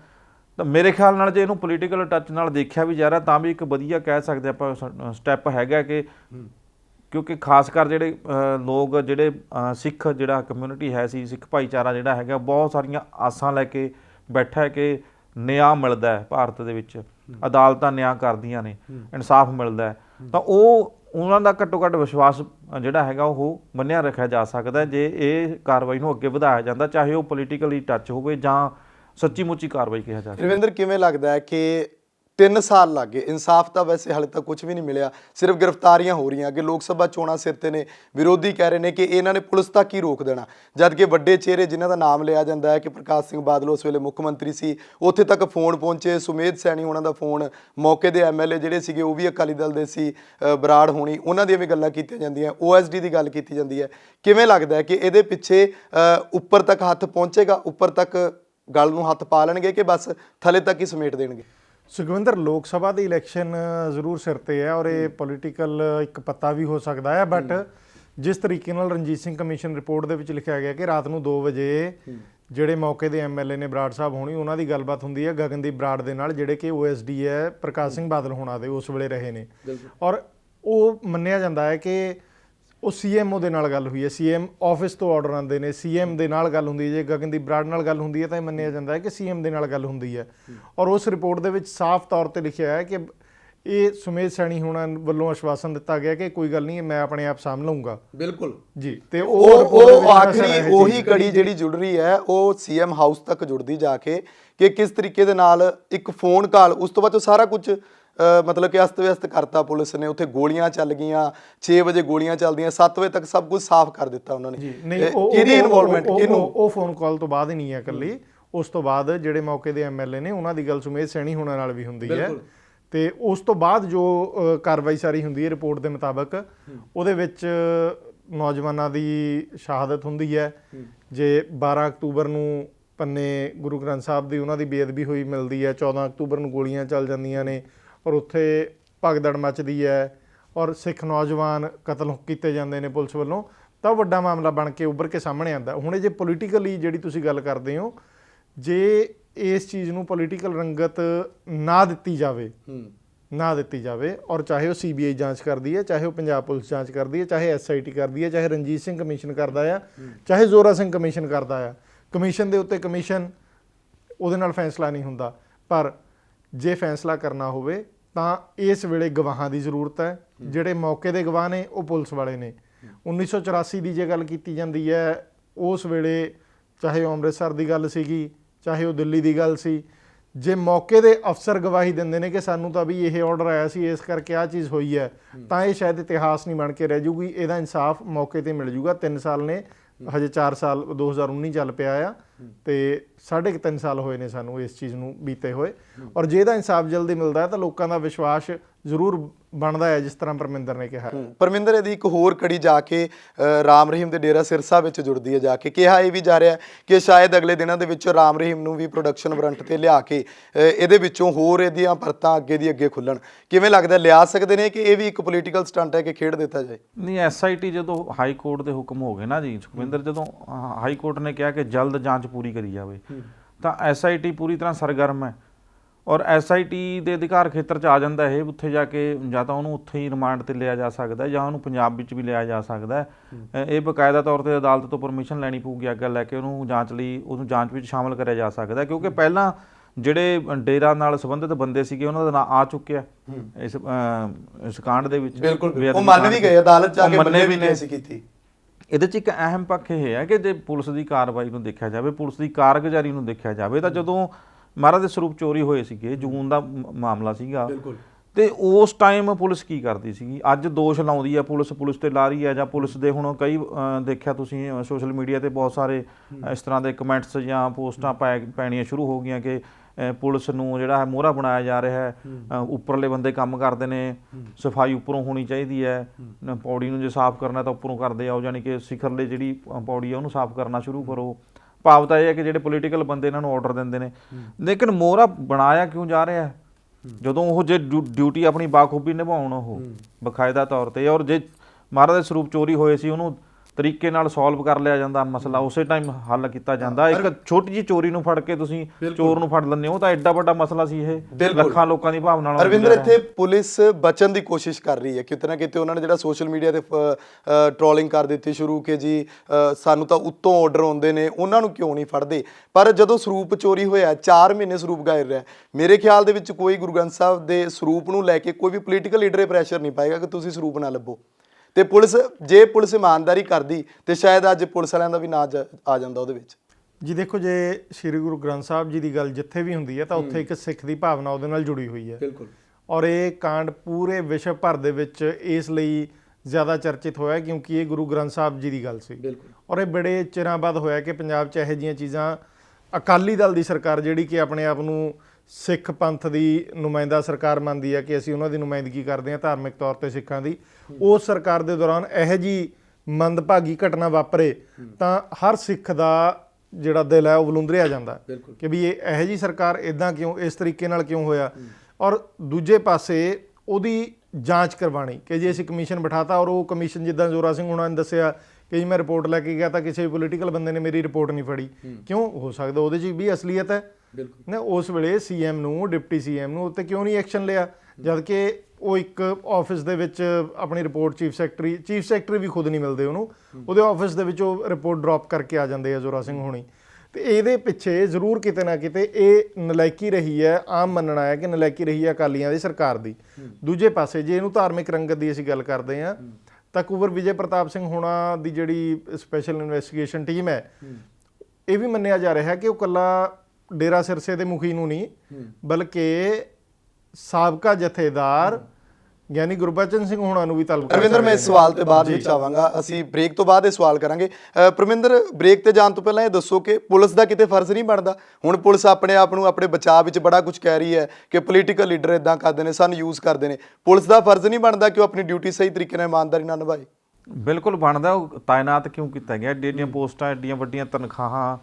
ਤਾਂ ਮੇਰੇ ਖਿਆਲ ਨਾਲ ਜੇ ਇਹਨੂੰ ਪੋਲੀਟੀਕਲ ਟੱਚ ਨਾਲ ਦੇਖਿਆ ਵੀ ਜਾ ਰਿਹਾ ਤਾਂ ਵੀ ਇੱਕ ਵਧੀਆ ਕਹਿ ਸਕਦੇ ਆਪਾਂ ਸਟੈਪ ਹੈਗਾ ਕਿ ਕਿਉਂਕਿ ਖਾਸ ਕਰ ਜਿਹੜੇ ਲੋਕ ਜਿਹੜੇ ਸਿੱਖ ਜਿਹੜਾ ਕਮਿਊਨਿਟੀ ਹੈ ਸੀ ਸਿੱਖ ਭਾਈਚਾਰਾ ਜਿਹੜਾ ਹੈਗਾ ਬਹੁਤ ਸਾਰੀਆਂ ਆਸਾਂ ਲੈ ਕੇ ਬੈਠਾ ਹੈ ਕਿ ਨਿਆਂ ਮਿਲਦਾ ਹੈ ਭਾਰਤ ਦੇ ਵਿੱਚ। ਅਦਾਲਤਾਂ ਨਿਆਂ ਕਰਦੀਆਂ ਨੇ ਇਨਸਾਫ ਮਿਲਦਾ ਹੈ। ਤਾਂ ਉਹ ਉਹਨਾਂ ਦਾ ਘੱਟੋ ਘੱਟ ਵਿਸ਼ਵਾਸ ਜਿਹੜਾ ਹੈਗਾ ਉਹ ਮੰਨਿਆ ਰੱਖਿਆ ਜਾ ਸਕਦਾ ਹੈ ਜੇ ਇਹ ਕਾਰਵਾਈ ਨੂੰ ਅੱਗੇ ਵਧਾਇਆ ਜਾਂਦਾ ਚਾਹੇ ਉਹ ਪੋਲੀਟੀਕਲੀ ਟੱਚ ਹੋਵੇ ਜਾਂ ਸੱਚੀ ਮੁੱਚੀ ਕਾਰਵਾਈ ਕਿਹਾ ਜਾ ਰਵਿੰਦਰ ਕਿਵੇਂ ਲੱਗਦਾ ਹੈ ਕਿ 3 ਸਾਲ ਲੱਗ ਗਏ। ਇਨਸਾਫ ਤਾਂ ਵੈਸੇ ਹਾਲੇ ਤੱਕ ਕੁਝ ਵੀ ਨਹੀਂ ਮਿਲਿਆ। ਸਿਰਫ ਗ੍ਰਿਫਤਾਰੀਆਂ ਹੋ ਰਹੀਆਂ। ਕਿ ਲੋਕ ਸਭਾ ਚੋਣਾਂ ਸਿਰ ਤੇ ਨੇ। ਵਿਰੋਧੀ ਕਹਿ ਰਹੇ ਨੇ ਕਿ ਇਹਨਾਂ ਨੇ ਪੁਲਿਸ ਤੱਕ ਹੀ ਰੋਕ ਦੇਣਾ। ਜਦ ਕਿ ਵੱਡੇ ਚਿਹਰੇ ਜਿਨ੍ਹਾਂ ਦਾ ਨਾਮ ਲਿਆ ਜਾਂਦਾ ਹੈ ਕਿ ਪ੍ਰਕਾਸ਼ ਸਿੰਘ ਬਾਦਲ ਉਸ ਵੇਲੇ ਮੁੱਖ ਮੰਤਰੀ ਸੀ, ਉੱਥੇ ਤੱਕ ਫੋਨ ਪਹੁੰਚੇ। ਸੁਮੇਧ ਸੈਣੀ ਉਹਨਾਂ ਦਾ ਫੋਨ ਮੌਕੇ ਦੇ ਐਮਐਲਏ ਜਿਹੜੇ ਸੀਗੇ, ਉਹ ਵੀ ਅਕਾਲੀ ਦਲ ਦੇ ਸੀ ਬਰਾੜ ਹੋਣੀ। ਉਹਨਾਂ ਦੀਆਂ ਵੀ ਗੱਲਾਂ ਕੀਤੀਆਂ ਜਾਂਦੀਆਂ। ਓਐਸਡੀ ਦੀ ਗੱਲ ਕੀਤੀ ਜਾਂਦੀ ਹੈ। ਕਿਵੇਂ ਲੱਗਦਾ ਹੈ ਕਿ ਇਹਦੇ ਪਿੱਛੇ ਉੱਪਰ ਤੱਕ ਹੱਥ ਪਹੁੰਚੇਗਾ? ਉੱਪਰ ਤੱਕ ਗੱਲ ਨੂੰ ਹੱਥ ਪਾ ਲੈਣਗੇ ਕਿ ਬਸ ਥੱਲੇ ਤੱਕ ਹੀ ਸਮੇਟ ਦੇਣਗੇ? ਸੁਖਵਿੰਦਰ ਲੋਕ ਸਭਾ ਦੀ ਇਲੈਕਸ਼ਨ ਜ਼ਰੂਰ ਸਿਰ ਤੇ ਹੈ ਔਰ ਇਹ ਪੋਲੀਟੀਕਲ ਇੱਕ ਪੱਤਾ ਵੀ ਹੋ ਸਕਦਾ ਹੈ ਬਟ ਜਿਸ ਤਰੀਕੇ ਨਾਲ ਰਣਜੀਤ ਸਿੰਘ ਕਮਿਸ਼ਨ ਰਿਪੋਰਟ ਦੇ ਵਿੱਚ ਲਿਖਿਆ ਗਿਆ ਕਿ ਰਾਤ ਨੂੰ 2 ਵਜੇ ਜਿਹੜੇ ਮੌਕੇ ਦੇ ਐਮਐਲਏ ਨੇ ਬਰਾੜ ਸਾਹਿਬ ਹੋਣੀ ਉਹਨਾਂ ਦੀ ਗੱਲਬਾਤ ਹੁੰਦੀ ਹੈ ਗਗਨਦੀਪ ਬਰਾੜ ਦੇ ਨਾਲ ਜਿਹੜੇ ਕਿ ਓਐਸਡੀ ਹੈ ਪ੍ਰਕਾਸ਼ ਸਿੰਘ ਬਾਦਲ ਹੋਣਾ ਦੇ ਉਸ ਵੇਲੇ ਰਹੇ ਨੇ। ਔਰ ਉਹ ਮੰਨਿਆ ਜਾਂਦਾ ਹੈ ਕਿ ਉਹ ਸੀਐਮਓ ਦੇ ਨਾਲ ਗੱਲ ਹੋਈ ਹੈ। ਸੀਐਮ ਆਫਿਸ ਤੋਂ ਆਰਡਰ ਆਉਂਦੇ ਨੇ। ਸੀਐਮ ਦੇ ਨਾਲ ਗੱਲ ਹੁੰਦੀ ਹੈ। ਜੇ ਗਗਨਦੀਪ ਬਰਾੜ ਨਾਲ ਗੱਲ ਹੁੰਦੀ ਹੈ ਤਾਂ ਇਹ ਮੰਨਿਆ ਜਾਂਦਾ ਹੈ ਕਿ ਸੀਐਮ ਦੇ ਨਾਲ ਗੱਲ ਹੁੰਦੀ ਹੈ। ਔਰ ਉਸ ਰਿਪੋਰਟ ਦੇ ਵਿੱਚ ਸਾਫ਼ ਤੌਰ ਤੇ ਲਿਖਿਆ ਹੈ ਕਿ ਇਹ ਸੁਮੇਧ ਸੈਣੀ ਹੋਣਾ ਵੱਲੋਂ ਆਸ਼ਵਾਸਨ ਦਿੱਤਾ ਗਿਆ ਕਿ ਕੋਈ ਗੱਲ ਨਹੀਂ ਮੈਂ ਆਪਣੇ ਆਪ ਸਾਂਭ ਲਊਂਗਾ। ਬਿਲਕੁਲ। ਜੀ ਤੇ ਉਹ ਉਹ ਆਖਰੀ ਉਹੀ। ਕੜੀ ਜਿਹੜੀ ਜੁੜ ਰਹੀ ਹੈ ਉਹ ਸੀਐਮ ਹਾਊਸ ਤੱਕ ਜੁੜਦੀ ਜਾ ਕੇ ਕਿ ਕਿਸ ਤਰੀਕੇ ਦੇ ਨਾਲ ਇੱਕ ਫੋਨ ਕਾਲ ਉਸ ਤੋਂ ਬਾਅਦ ਉਹ ਸਾਰਾ ਕੁਝ ਮਤਲਬ ਕਿ ਅਸਤ ਵਿਅਸਤ ਕਰਤਾ ਪੁਲਿਸ ਨੇ ਉੱਥੇ ਗੋਲੀਆਂ ਚੱਲ ਗਈਆਂ 6 ਵਜੇ ਗੋਲੀਆਂ ਚੱਲਦੀਆਂ 7 ਵਜੇ ਤੱਕ ਸਭ ਕੁਝ ਸਾਫ਼ ਕਰ ਦਿੱਤਾ ਉਹਨਾਂ ਨੇ। ਜੀ ਨਹੀਂ ਇਹ- ਉਹ ਕਿਹਦੀ ਇਨਵੋਲਵਮੈਂਟ ਕਿਹਨੂੰ? ਉਹ- ਫੋਨ ਕਾਲ ਤੋਂ ਬਾਅਦ ਹੀ ਨਹੀਂ ਹੈ ਇਕੱਲੀ। ਉਸ ਤੋਂ ਬਾਅਦ ਜਿਹੜੇ ਮੌਕੇ ਦੇ ਐਮਐਲਏ ਨੇ ਉਹਨਾਂ ਦੀ ਗੱਲ ਸੁਮੇਧ ਸੈਣੀ ਹੋਣਾ ਨਾਲ ਵੀ ਹੁੰਦੀ ਹੈ। ਤੇ ਉਸ ਤੋਂ ਬਾਅਦ ਜੋ ਕਾਰਵਾਈ ਸਾਰੀ ਹੁੰਦੀ ਹੈ ਰਿਪੋਰਟ ਦੇ ਮੁਤਾਬਕ ਉਹਦੇ ਵਿੱਚ ਨੌਜਵਾਨਾਂ ਦੀ ਸ਼ਹਾਦਤ ਹੁੰਦੀ ਹੈ। ਜੇ 12 ਅਕਤੂਬਰ ਨੂੰ ਪੰਨੇ ਗੁਰੂ ਗ੍ਰੰਥ ਸਾਹਿਬ ਦੀ ਉਹਨਾਂ ਦੀ ਬੇਅਦਬੀ ਹੋਈ ਮਿਲਦੀ ਹੈ 14 ਅਕਤੂਬਰ ਨੂੰ ਗੋਲੀਆਂ ਚੱਲ ਜਾਂਦੀਆਂ ਨੇ ਔਰ ਉੱਥੇ ਭਗਦੜ ਮਚਦੀ ਹੈ ਔਰ ਸਿੱਖ ਨੌਜਵਾਨ ਕਤਲ ਕੀਤੇ ਜਾਂਦੇ ਨੇ ਪੁਲਿਸ ਵੱਲੋਂ ਤਾਂ ਵੱਡਾ ਮਾਮਲਾ ਬਣ ਕੇ ਉੱਭਰ ਕੇ ਸਾਹਮਣੇ ਆਉਂਦਾ। ਹੁਣ ਇਹ ਜੇ ਪੋਲੀਟੀਕਲੀ ਜਿਹੜੀ ਤੁਸੀਂ ਗੱਲ ਕਰਦੇ ਹੋ ਜੇ ਇਸ ਚੀਜ਼ ਨੂੰ ਪੋਲੀਟੀਕਲ ਰੰਗਤ ਨਾ ਦਿੱਤੀ ਜਾਵੇ ਨਾ ਦਿੱਤੀ ਜਾਵੇ ਔਰ ਚਾਹੇ ਉਹ ਸੀਬੀਆਈ ਜਾਂਚ ਕਰਦੀ ਹੈ ਚਾਹੇ ਉਹ ਪੰਜਾਬ ਪੁਲਿਸ ਜਾਂਚ ਕਰਦੀ ਹੈ ਚਾਹੇ ਐਸਆਈਟੀ ਕਰਦੀ ਹੈ ਚਾਹੇ ਰਣਜੀਤ ਸਿੰਘ ਕਮਿਸ਼ਨ ਕਰਦਾ ਆ ਚਾਹੇ ਜ਼ੋਰਾ ਸਿੰਘ ਕਮਿਸ਼ਨ ਕਰਦਾ ਆ ਕਮਿਸ਼ਨ ਦੇ ਉੱਤੇ ਕਮਿਸ਼ਨ ਉਹਦੇ ਨਾਲ ਫੈਸਲਾ ਨਹੀਂ ਹੁੰਦਾ। ਪਰ ਜੇ ਫੈਸਲਾ ਕਰਨਾ ਹੋਵੇ ਤਾਂ ਇਸ ਵੇਲੇ ਗਵਾਹਾਂ ਦੀ ਜ਼ਰੂਰਤ ਹੈ। ਜਿਹੜੇ ਮੌਕੇ ਦੇ ਗਵਾਹ ਨੇ ਉਹ ਪੁਲਿਸ ਵਾਲੇ ਨੇ। 1984 ਦੀ ਜੇ ਗੱਲ ਕੀਤੀ ਜਾਂਦੀ ਹੈ ਉਸ ਵੇਲੇ ਚਾਹੇ ਉਹ ਅੰਮ੍ਰਿਤਸਰ ਦੀ ਗੱਲ ਸੀਗੀ ਚਾਹੇ ਉਹ ਦਿੱਲੀ ਦੀ ਗੱਲ ਸੀ ਜੇ ਮੌਕੇ ਦੇ ਅਫਸਰ ਗਵਾਹੀ ਦਿੰਦੇ ਨੇ ਕਿ ਸਾਨੂੰ ਤਾਂ ਵੀ ਇਹ ਆਰਡਰ ਆਇਆ ਸੀ ਇਸ ਕਰਕੇ ਆ ਚੀਜ਼ ਹੋਈ ਹੈ ਤਾਂ ਇਹ ਸ਼ਾਇਦ ਇਤਿਹਾਸ ਨਹੀਂ ਬਣ ਕੇ ਰਹਿ ਜੂਗੀ। ਇਹਦਾ ਇਨਸਾਫ ਮੌਕੇ ਤੇ ਮਿਲ ਜੂਗਾ। 3 ਸਾਲ ਨੇ ਹਜੇ 4 ਸਾਲ 2019 ਚੱਲ ਪਿਆ ਆ ਤੇ ਸਾਢੇ ਕੁ ਤਿੰਨ ਸਾਲ ਹੋਏ ਨੇ ਸਾਨੂੰ ਇਸ ਚੀਜ਼ ਨੂੰ ਬੀਤੇ ਹੋਏ। ਔਰ ਜੇ ਇਹਦਾ ਇਨਸਾਫ ਜਲਦੀ ਮਿਲਦਾ ਹੈ ਤਾਂ ਲੋਕਾਂ ਦਾ ਵਿਸ਼ਵਾਸ ਜ਼ਰੂਰ ਬਣਦਾ ਹੈ ਜਿਸ ਤਰ੍ਹਾਂ ਪਰਮਿੰਦਰ ਨੇ ਕਿਹਾ। ਪਰਮਿੰਦਰ ਇਹਦੀ ਇੱਕ ਹੋਰ ਕੜੀ ਜਾ ਕੇ ਰਾਮ ਰਹੀਮ ਦੇ ਡੇਰਾ ਸਿਰਸਾ ਵਿੱਚ ਜੁੜਦੀ ਹੈ ਜਾ ਕੇ। ਕਿਹਾ ਇਹ ਵੀ ਜਾ ਰਿਹਾ ਹੈ ਕਿ ਸ਼ਾਇਦ ਅਗਲੇ ਦਿਨਾਂ ਦੇ ਵਿੱਚ ਰਾਮ ਰਹੀਮ ਨੂੰ ਵੀ ਪ੍ਰੋਡਕਸ਼ਨ ਵਾਰੰਟ ਤੇ ਲਿਆ ਕੇ ਇਹਦੇ ਵਿੱਚੋਂ ਹੋਰ ਇਹਦੀਆਂ ਪਰਤਾਂ ਅੱਗੇ ਦੀ ਅੱਗੇ ਖੁੱਲਣ। ਕਿਵੇਂ ਲੱਗਦਾ ਲਿਆ ਸਕਦੇ ਨੇ ਕਿ ਇਹ ਵੀ ਇੱਕ ਪੋਲੀਟੀਕਲ ਸਟੰਟ ਹੈ ਕਿ ਖੇਡ ਦਿੱਤਾ ਜਾਏ? ਨਹੀਂ ਐਸਆਈਟੀ ਜਦੋਂ ਹਾਈ ਕੋਰਟ ਦੇ ਹੁਕਮ ਹੋ ਗਏ ਨਾ ਜੀ ਸੁਖਵਿੰਦਰ ਜਦੋਂ ਹਾਈ ਕੋਰਟ ਨੇ ਕਿਹਾ ਕਿ ਜਲਦ ਜਾਂਚ ਪੂਰੀ ਕਰੀ ਜਾਵੇ ਤਾਂ ਐਸਆਈਟੀ ਪੂਰੀ ਤਰ੍ਹਾਂ ਸਰਗਰਮ ਹੈ। ਔਰ ਐਸਆਈਟੀ ਦੇ ਅਧਿਕਾਰ ਖੇਤਰ ਚ ਆ ਜਾਂਦਾ ਇਹ ਉੱਥੇ ਜਾ ਕੇ ਜਾਂ ਤਾਂ ਉਹਨੂੰ ਉੱਥੇ ਹੀ ਰਿਮਾਂਡ ਤੇ ਲਿਆ ਜਾ ਸਕਦਾ ਹੈ ਜਾਂ ਉਹਨੂੰ ਪੰਜਾਬ ਵਿੱਚ ਵੀ ਲਿਆ ਜਾ ਸਕਦਾ ਇਹ ਬਕਾਇਦਾ ਤੌਰ ਤੇ ਅਦਾਲਤ ਤੋਂ ਪਰਮਿਸ਼ਨ ਲੈਣੀ ਪਊਗੀ ਅੱਗੇ ਲੈ ਕੇ ਉਹਨੂੰ ਜਾਂਚ ਲਈ ਉਹਨੂੰ ਜਾਂਚ ਵਿੱਚ ਸ਼ਾਮਲ ਕਰਿਆ ਜਾ ਸਕਦਾ ਕਿਉਂਕਿ ਪਹਿਲਾਂ ਜਿਹੜੇ ਡੇਰਾ ਨਾਲ ਸੰਬੰਧਿਤ ਬੰਦੇ ਸੀਗੇ ਉਹਨਾਂ ਦਾ ਨਾਂ ਆ ਚੁੱਕਿਆ ਇਸ ਇਸ ਕਾਂਡ ਦੇ ਵਿੱਚ ਬਿਲਕੁਲ ਉਹ ਮੰਨ ਵੀ ਗਏ ਅਦਾਲਤ ਜਾ ਕੇ ਮੰਨੇ ਵੀ ਨੇ। ਗਏ ਸੀ ਕੀਤੀ। ਇਹਦੇ 'ਚ ਇੱਕ ਅਹਿਮ ਪੱਖ ਇਹ ਹੈ ਕਿ ਜੇ ਪੁਲਿਸ ਦੀ ਕਾਰਵਾਈ ਨੂੰ ਦੇਖਿਆ ਜਾਵੇ ਪੁਲਿਸ ਦੀ ਕਾਰਗੁਜ਼ਾਰੀ ਨੂੰ ਦੇਖਿਆ ਜਾਵੇ ਤਾਂ ਜਦੋਂ ਮਹਾਰਾਜ ਦੇ ਸਰੂਪ ਚੋਰੀ ਹੋਏ ਸੀਗੇ ਜੂਨ ਦਾ ਮ- ਮਾਮਲਾ ਸੀਗਾ। ਬਿਲਕੁਲ। ਤੇ ਉਸ ਟਾਈਮ ਪੁਲਿਸ ਕੀ ਕਰਦੀ ਸੀਗੀ? ਅੱਜ ਦੋਸ਼ ਲਾਉਂਦੀ ਹੈ ਪੁਲਿਸ ਪੁਲਿਸ ਤੇ ਲਾ ਰਹੀ ਹੈ ਜਾਂ ਪੁਲਿਸ ਦੇ ਹੁਣ ਕਈ ਅ, ਦੇਖਿਆ ਤੁਸੀਂ ਸੋਸ਼ਲ ਮੀਡੀਆ ਤੇ ਬਹੁਤ ਸਾਰੇ ਇਸ ਤਰ੍ਹਾਂ ਦੇ ਕਮੈਂਟਸ ਜਾਂ ਪੋਸਟਾਂ ਪੈ ਪੈਣੀਆਂ ਸ਼ੁਰੂ ਹੋ ਗਈਆਂ ਕਿ ਅ, ਪੁਲਿਸ ਨੂੰ ਜਿਹੜਾ ਹੈ ਮੋਹਰਾ ਬਣਾਇਆ ਜਾ ਰਿਹਾ ਹੈ। ਅ, ਉੱਪਰਲੇ ਬੰਦੇ ਕੰਮ ਕਰਦੇ ਨੇ ਸਫ਼ਾਈ ਉੱਪਰੋਂ ਹੋਣੀ ਚਾਹੀਦੀ ਹੈ। ਨ- ਪੌੜੀ ਨੂੰ ਜੇ ਸਾਫ਼ ਕਰਨਾ ਤਾਂ ਉੱਪਰੋਂ ਕਰਦੇ ਆਓ ਯਾਨੀ ਕਿ ਸਿਖਰਲੇ ਜਿਹੜੀ ਅ, ਪੌੜੀ ਆ ਉਹਨੂੰ ਸਾਫ਼ ਕਰਨਾ ਸ਼ੁਰੂ ਕਰੋ। ਭਾਵ ਤਾਂ ਇਹ ਹੈ ਕਿ ਜਿਹੜੇ ਪੋਲੀਟੀਕਲ ਬੰਦੇ ਇਹਨਾਂ ਨੂੰ ਆਰਡਰ ਦਿੰਦੇ ਨੇ। ਲੇਕਿਨ ਮੋਹਰਾ ਬਣਾਇਆ ਕਿਉਂ ਜਾ ਰਿਹਾ ਹੈ? ਜਦੋਂ ਉਹ ਜੇ ਡਿਊ- ਡਿਊਟੀ ਆਪਣੀ ਬਾਖੂਬੀ ਨਿਭਾਉਣ ਉਹ ਬਕਾਇਦਾ ਤੌਰ ਤੇ ਔਰ ਜੇ ਮਹਾਰਾਜ ਦੇ ਸਰੂਪ ਚੋਰੀ ਹੋਏ ਸੀ ਉਹਨੂੰ ਤਰੀਕੇ ਨਾਲ ਸੋਲਵ ਕਰ ਲਿਆ ਜਾਂਦਾ ਮਸਲਾ ਉਸੇ ਟਾਈਮ ਹੱਲ ਕੀਤਾ ਜਾਂਦਾ। ਇੱਕ ਛੋਟੀ ਜੀ ਚੋਰੀ ਨੂੰ ਫੜ ਕੇ ਤੁਸੀਂ ਚੋਰ ਨੂੰ ਫੜ ਲੈਂਦੇ ਹੋ ਤਾਂ ਐਡਾ ਵੱਡਾ ਮਸਲਾ ਸੀ ਇਹ। ਲੱਖਾਂ ਲੋਕਾਂ ਦੀ ਭਾਵਨਾ ਨਾਲ ਅਰਵਿੰਦਰ। ਇੱਥੇ ਪੁਲਿਸ ਬਚਣ ਦੀ ਕੋਸ਼ਿਸ਼ ਕਰ ਰਹੀ ਹੈ। ਕਿਤੇ ਨਾ ਕਿਤੇ ਉਹਨਾਂ ਨੇ ਜਿਹੜਾ ਸੋਸ਼ਲ ਮੀਡੀਆ ਤੇ ਟ੍ਰੋਲਿੰਗ ਕਰ ਦਿੱਤੀ ਸ਼ੁਰੂ ਕਿ ਜੀ ਸਾਨੂੰ ਤਾਂ ਉੱਤੋਂ ਆਰਡਰ ਆਉਂਦੇ ਨੇ ਉਹਨਾਂ ਨੂੰ ਕਿਉਂ ਨਹੀਂ ਫੜਦੇ? ਪਰ ਜਦੋਂ ਸਰੂਪ ਚੋਰੀ ਹੋਇਆ 4 ਮਹੀਨੇ ਸਰੂਪ ਗਾਇਬ ਰਿਹਾ। ਮੇਰੇ ਖਿਆਲ ਦੇ ਵਿੱਚ ਕੋਈ ਗੁਰੂ ਗ੍ਰੰਥ ਸਾਹਿਬ ਦੇ ਸਰੂਪ ਨੂੰ ਲੈ ਕੇ ਕੋਈ ਵੀ ਪੋਲੀਟੀਕਲ ਲੀਡਰ ਪ੍ਰੈਸ਼ਰ ਨਹੀਂ ਪਾਏਗਾ ਕਿ ਤੁਸੀਂ ਸਰੂਪ ਨਾ ਲੱਭੋ। ਤੇ ਪੁਲਿਸ ਜੇ ਪੁਲਿਸ ਇਮਾਨਦਾਰੀ ਕਰਦੀ ਤੇ ਸ਼ਾਇਦ ਅੱਜ ਪੁਲਿਸ ਵਾਲਿਆਂ ਦਾ ਵੀ ਨਾਂ ਜ- ਆ ਜਾਂਦਾ ਉਹਦੇ ਵਿੱਚ। ਜੀ ਦੇਖੋ ਜੇ ਸ੍ਰੀ ਗੁਰੂ ਗ੍ਰੰਥ ਸਾਹਿਬ ਜੀ ਦੀ ਗੱਲ ਜਿੱਥੇ ਵੀ ਹੁੰਦੀ ਹੈ ਤਾਂ ਉੱਥੇ ਇੱਕ ਸਿੱਖ ਦੀ ਭਾਵਨਾ ਉਹਦੇ ਨਾਲ ਜੁੜੀ ਹੋਈ ਹੈ। ਬਿਲਕੁਲ। ਔਰ ਇਹ ਕਾਂਡ ਪੂਰੇ ਵਿਸ਼ਵ ਭਰ ਦੇ ਵਿੱਚ ਇਸ ਲਈ ਜ਼ਿਆਦਾ ਚਰਚਿਤ ਹੋਇਆ ਕਿਉਂਕਿ ਇਹ ਗੁਰੂ ਗ੍ਰੰਥ ਸਾਹਿਬ ਜੀ ਦੀ ਗੱਲ ਸੀ। ਬਿਲਕੁਲ। ਔਰ ਇਹ ਬੜੇ ਚਿਰਾਂ ਬਾਅਦ ਹੋਇਆ ਕਿ ਪੰਜਾਬ 'ਚ ਇਹੋ ਜਿਹੀਆਂ ਚੀਜ਼ਾਂ ਅਕਾਲੀ ਦਲ ਦੀ ਸਰਕਾਰ ਜਿਹੜੀ ਕਿ ਆਪਣੇ ਆਪ ਨੂੰ ਸਿੱਖ ਪੰਥ ਦੀ ਨੁਮਾਇੰਦਾ ਸਰਕਾਰ ਮੰਨਦੀ ਹੈ ਕਿ ਅਸੀਂ ਉਹਨਾਂ ਦੀ ਨੁਮਾਇੰਦਗੀ ਕਰਦੇ ਹਾਂ ਧਾਰਮਿਕ ਤੌਰ ਤੇ ਸਿੱਖਾਂ ਦੀ। ਉਸ ਸਰਕਾਰ ਦੇ ਦੌਰਾਨ ਇਹੋ ਜੀ ਮੰਦਭਾਗੀ ਘਟਨਾ ਵਾਪਰੇ ਤਾਂ ਹਰ ਸਿੱਖ ਦਾ ਜਿਹੜਾ ਦਿਲ ਹੈ ਉਹ ਵਲੁੰਦਰਿਆ ਜਾਂਦਾ। ਕਿ ਵੀ ਇਹ ਇਹੋ ਜੀ ਸਰਕਾਰ ਇਦਾਂ ਕਿਉਂ ਇਸ ਤਰੀਕੇ ਨਾਲ ਕਿਉਂ ਹੋਇਆ? ਔਰ ਦੂਜੇ ਪਾਸੇ ਉਹਦੀ ਜਾਂਚ ਕਰਵਾਣੀ ਕਿ ਜੇ ਅਸੀਂ ਕਮਿਸ਼ਨ ਬਿਠਾਤਾ ਔਰ ਉਹ ਕਮਿਸ਼ਨ ਜਿੱਦਾਂ ਜੋਰਾ ਸਿੰਘ ਹੁਣਾਂ ਨੇ ਦੱਸਿਆ ਕਿ ਜੀ ਮੈਂ ਰਿਪੋਰਟ ਲੈ ਕੇ ਗਿਆ ਤਾਂ ਕਿਸੇ ਵੀ ਪੋਲੀਟੀਕਲ ਬੰਦੇ ਨੇ ਮੇਰੀ ਰਿਪੋਰਟ ਨਹੀਂ ਫੜੀ। ਕਿਉਂ? ਹੋ ਸਕਦਾ ਉਹਦੇ 'ਚ ਵੀ ਅਸਲੀਅਤ ਹੈ। ਬਿਲਕੁਲ। ਨਾ, ਉਸ ਵੇਲੇ ਸੀਐਮ ਨੂੰ, ਡਿਪਟੀ ਸੀਐਮ ਨੂੰ ਉੱਤੇ ਕਿਉਂ ਨਹੀਂ ਐਕਸ਼ਨ ਲਿਆ? ਜਦ ਕਿ ਉਹ ਇੱਕ ਆਫਿਸ ਦੇ ਵਿੱਚ ਆਪਣੀ report chief secretary chief secretary ਵੀ ਖੁਦ ਨਹੀਂ ਮਿਲਦੇ ਉਹਨੂੰ। ਉਹਦੇ ਆਫਿਸ ਦੇ ਵਿੱਚ ਉਹ ਰਿਪੋਰਟ ਡ੍ਰੌਪ ਕਰਕੇ ਆ ਜਾਂਦੇ ਆ ਜ਼ੋਰਾ ਸਿੰਘ ਹੋਣੀ। ਤੇ ਇਹਦੇ ਪਿੱਛੇ ਜ਼ਰੂਰ ਕਿਤੇ ਨਾ ਕਿਤੇ ਇਹ ਨਲਾਇਕੀ ਰਹੀ ਹੈ, ਆਮ ਮੰਨਣਾ ਹੈ ਕਿ ਨਲਾਇਕੀ ਰਹੀ ਹੈ ਅਕਾਲੀਆਂ ਦੀ ਸਰਕਾਰ ਦੀ। ਦੂਜੇ ਪਾਸੇ ਜੇ ਇਹਨੂੰ ਧਾਰਮਿਕ ਰੰਗਤ ਦੀ ਅਸੀਂ ਗੱਲ ਕਰਦੇ ਹਾਂ, ਤਾਂ ਕੁਵਰ ਵਿਜੇ ਪ੍ਰਤਾਪ ਸਿੰਘ ਹੋਣਾ ਦੀ ਜਿਹੜੀ ਸਪੈਸ਼ਲ ਇਨਵੈਸਟੀਗੇਸ਼ਨ ਟੀਮ ਹੈ, ਇਹ ਵੀ ਮੰਨਿਆ ਜਾ ਰਿਹਾ ਹੈ ਕਿ ਉਹ ਕੱਲਾ ਡੇਰਾ ਸਿਰਸੇ ਦੇ ਮੁਖੀ ਨੂੰ ਨਹੀਂ ਬਲਕਿ ਸਾਬਕਾ ਜਥੇਦਾਰ ਗਿਆਨੀ ਗੁਰਬਚਨ ਸਿੰਘ ਹੋਣਾ ਨੂੰ ਵੀ ਤਲਬ ਕਰ ਰਵਿੰਦਰ ਮੈਂ ਇਸ ਸਵਾਲ ਤੇ ਬਾਅਦ ਵਿੱਚ ਆਵਾਂਗਾ। ਅਸੀਂ ਬ੍ਰੇਕ ਤੋਂ ਬਾਅਦ ਇਹ ਸਵਾਲ ਕਰਾਂਗੇ। ਪਰਮਿੰਦਰ ਬ੍ਰੇਕ ਤੇ ਜਾਣ ਤੋਂ ਪਹਿਲਾਂ ਇਹ ਦੱਸੋ ਕਿ ਪੁਲਿਸ ਦਾ ਕਿਤੇ ਫਰਜ਼ ਨਹੀਂ ਬਣਦਾ। ਹੁਣ ਪੁਲਿਸ ਆਪਣੇ ਆਪ ਨੂੰ ਆਪਣੇ ਬਚਾਅ ਵਿੱਚ ਬੜਾ ਕੁਝ ਕਹਿ ਰਹੀ ਹੈ ਕਿ ਪੋਲੀਟੀਕਲ ਲੀਡਰ ਇਦਾਂ ਕਰਦੇ ਨੇ ਸਾਨੂੰ ਯੂਜ਼ ਕਰਦੇ ਨੇ। ਪੁਲਿਸ ਦਾ ਫਰਜ਼ ਨਹੀਂ ਬਣਦਾ ਕਿ ਉਹ ਆਪਣੀ ਡਿਊਟੀ ਸਹੀ ਤਰੀਕੇ ਨਾਲ ਇਮਾਨਦਾਰੀ ਨਾਲ ਨਿਭਾਏ। ਬਿਲਕੁਲ ਬਣਦਾ। ਉਹ ਤਾਇਨਾਤ ਕਿਉਂ ਕੀਤਾ ਗਿਆ? ਏਡੀਆਂ ਪੋਸਟਾਂ ਏਡੀਆਂ ਵੱਡੀਆਂ ਤਨਖਾਹਾਂ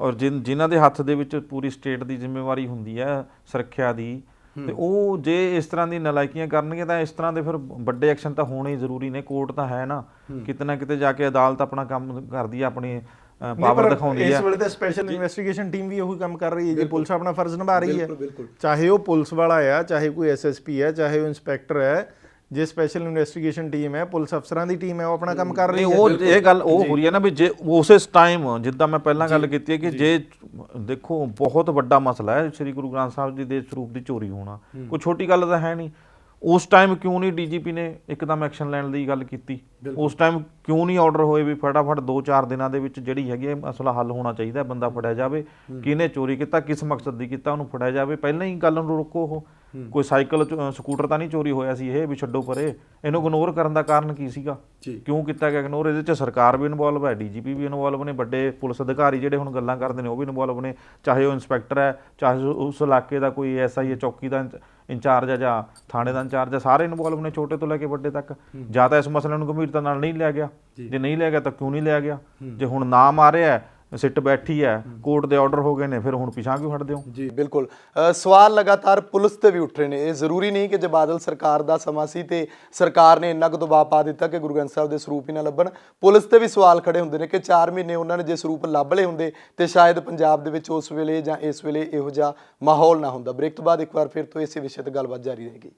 ਔਰ ਜਿਨ ਜਿਨ੍ਹਾਂ ਦੇ ਹੱਥ ਦੇ ਵਿੱਚ ਪੂਰੀ ਸਟੇਟ ਦੀ ਜ਼ਿੰਮੇਵਾਰੀ ਹੁੰਦੀ ਹੈ ਸੁਰੱਖਿਆ ਦੀ ਤੇ ਉਹ ਜੇ ਇਸ ਤਰ੍ਹਾਂ ਦੀ ਨਲਾਇਕੀਆਂ ਕਰਨਗੇ ਤਾਂ ਇਸ ਤਰ੍ਹਾਂ ਦੇ ਫਿਰ ਵੱਡੇ ਐਕਸ਼ਨ ਤਾਂ ਹੋਣੇ ਹੀ ਜ਼ਰੂਰੀ ਨੇ ਕੋਰਟ ਤਾਂ ਹੈ ਨਾ। ਕਿਤੇ ਨਾ ਕਿਤੇ ਜਾ ਕੇ ਅਦਾਲਤ ਆਪਣਾ ਕੰਮ ਕਰਦੀ ਹੈ ਆਪਣੀ ਪਾਵਰ ਦਿਖਾਉਂਦੀ ਇਸ ਹੈ ਵੇਲੇ ਤਾਂ ਸਪੈਸ਼ਲ ਇਨਵੈਸਟੀਗੇਸ਼ਨ ਟੀਮ ਵੀ ਉਹੀ ਕੰਮ ਕਰ ਰਹੀ ਹੈ ਜੇ ਪੁਲਿਸ ਆਪਣਾ ਫਰਜ਼ ਨਿਭਾ ਰਹੀ ਹੈ। ਚਾਹੇ ਉਹ ਪੁਲਿਸ ਵਾਲਾ ਆ ਚਾਹੇ ਕੋਈ ਐਸਐਸਪੀ ਹੈ ਚਾਹੇ ਉਹ ਇੰਸਪੈਕਟਰ ਹੈ ਜੇ ਸਪੈਸ਼ਲ ਇਨਵੈਸਟੀਗੇਸ਼ਨ ਟੀਮ ਹੈ ਪੁਲਿਸ ਅਫਸਰਾਂ ਦੀ ਟੀਮ ਹੈ ਉਹ ਆਪਣਾ ਕੰਮ ਕਰ ਰਹੀ ਹੈ। ਉਹ ਇਹ ਗੱਲ ਉਹ ਹੋ ਰਹੀ ਹੈ ਨਾ ਵੀ ਜੇ ਉਸੇ ਟਾਈਮ ਜਿੱਦਾਂ ਮੈਂ ਪਹਿਲਾਂ ਗੱਲ ਕੀਤੀ ਹੈ ਕਿ ਜੇ। ਦੇਖੋ ਬਹੁਤ ਵੱਡਾ ਮਸਲਾ ਹੈ ਸ੍ਰੀ ਗੁਰੂ ਗ੍ਰੰਥ ਸਾਹਿਬ ਜੀ ਦੇ ਸਰੂਪ ਦੀ ਚੋਰੀ ਹੋਣਾ। ਕੋਈ ਛੋਟੀ ਗੱਲ ਤਾਂ ਹੈ ਨਹੀਂ। ਉਸ ਟਾਈਮ ਕਿਉਂ ਨਹੀਂ ਡੀਜੀਪੀ ਨੇ ਇੱਕਦਮ ਐਕਸ਼ਨ ਲੈਣ ਦੀ ਗੱਲ ਕੀਤੀ? ਉਸ ਟਾਈਮ ਕਿਉਂ ਨਹੀਂ ਆਰਡਰ ਹੋਏ ਵੀ ਫਟਾਫਟ 2-4 ਦਿਨਾਂ ਦੇ ਵਿੱਚ ਜਿਹੜੀ ਹੈਗੀ ਮਸਲਾ ਹੱਲ ਹੋਣਾ ਚਾਹੀਦਾ ਬੰਦਾ ਫੜਿਆ ਜਾਵੇ। ਕਿਹਨੇ ਚੋਰੀ ਕੀਤਾ ਕਿਸ ਮਕਸਦ ਦੀ ਕੀਤਾ ਉਹਨੂੰ ਫੜਿਆ ਜਾਵੇ। ਪਹਿਲਾਂ ਹੀ ਗੱਲ ਨੂੰ ਰੋਕੋ ਉਹ। ਕੋਈ ਸਾਈਕਲ ਸਕੂਟਰ ਤਾਂ ਨਹੀਂ ਚੋਰੀ ਹੋਇਆ ਸੀ ਇਹ ਵੀ ਛੱਡੋ ਪਰੇ। ਇਹਨੂੰ ਇਗਨੋਰ ਕਰਨ ਦਾ ਕਾਰਨ ਕੀ ਸੀਗਾ? ਕਿਉਂ ਕੀਤਾ ਗਿਆ ਇਗਨੋਰ ਇਹਦੇ ਚ ਸਰਕਾਰ ਵੀ ਇਨਵੋਲਵ ਹੈ ਡੀਜੀਪੀ ਵੀ ਇਨਵੋਲਵ ਨੇ ਵੱਡੇ ਪੁਲਿਸ ਅਧਿਕਾਰੀ ਜਿਹੜੇ ਹੁਣ ਗੱਲਾਂ ਕਰਦੇ ਨੇ ਉਹ ਵੀ ਇਨਵੋਲਵ ਨੇ। ਚਾਹੇ ਉਹ ਇਨਸਪੈਕਟਰ ਹੈ ਚਾਹੇ ਉਸ ਇਲਾਕੇ ਦਾ ਕੋਈ ਐਸਆਈ ਚੌਕੀ ਦਾ ਇੰਚਾਰਜ ਹੈ ਜਾਂ ਥਾਣੇ ਦਾ ਇੰਚਾਰਜ ਹੈ ਸਾਰੇ ਇਨਵੋਲਵ ਨੇ ਛੋਟੇ ਤੋਂ ਲੈ ਕੇ ਵੱਡੇ ਤੱਕ। ਜਾਂ ਤਾਂ ਇਸ ਮਸਲੇ ਨੂੰ ਗੰਭੀਰਤਾ ਨਾਲ ਨਹੀਂ ਲਿਆ ਗਿਆ। ਜੇ। ਨਹੀਂ ਲਿਆ ਗਿਆ ਤਾਂ ਕਿਉਂ ਨਹੀਂ ਲਿਆ ਗਿਆ? ਜੇ ਹੁਣ ਨਾਮ ਆ ਰਿਹਾ ਹੈ ਸਿੱਟ ਬੈਠੀ ਹੈ, ਕੋਰਟ ਦੇ ਆਰਡਰ ਹੋ ਗਏ ਨੇ, ਫਿਰ ਹੁਣ ਪਿਛਾਂ ਕਿਉਂ ਹਟਦੇ ਹੋ? ਜੀ, ਬਿਲਕੁਲ। ਸਵਾਲ ਲਗਾਤਾਰ ਪੁਲਿਸ ਤੇ ਵੀ ਉੱਠ ਰਹੇ ਨੇ। ਇਹ ਜ਼ਰੂਰੀ ਨਹੀਂ ਕਿ ਜੇ ਬਾਦਲ ਸਰਕਾਰ ਦਾ ਸਮਾਂ ਸੀ ਤੇ ਸਰਕਾਰ ਨੇ ਇੰਨਾ ਕੁ ਦਬਾਅ ਪਾ ਦਿੱਤਾ ਕਿ ਗੁਰੂ ਗ੍ਰੰਥ ਸਾਹਿਬ ਦੇ ਸਰੂਪ ਹੀ ਨਾ ਲੱਭਣ। ਪੁਲਿਸ ਤੇ ਵੀ ਸਵਾਲ ਖੜੇ ਹੁੰਦੇ ਨੇ ਕਿ 4 ਮਹੀਨੇ ਉਹਨਾਂ ਨੇ ਜੇ ਸਰੂਪ ਲੱਭ ਲਏ ਹੁੰਦੇ ਤੇ ਸ਼ਾਇਦ ਪੰਜਾਬ ਦੇ ਵਿੱਚ ਉਸ ਵੇਲੇ ਜਾਂ ਇਸ ਵੇਲੇ ਇਹੋ ਜਿਹਾ ਮਾਹੌਲ ਨਾ ਹੁੰਦਾ। ਬ੍ਰੇਕ ਤੋਂ ਬਾਅਦ ਇੱਕ ਵਾਰ ਫਿਰ ਤੋਂ ਇਸੇ ਵਿਸ਼ੇ ਤੇ ਗੱਲਬਾਤ ਜਾਰੀ ਰਹੇਗੀ।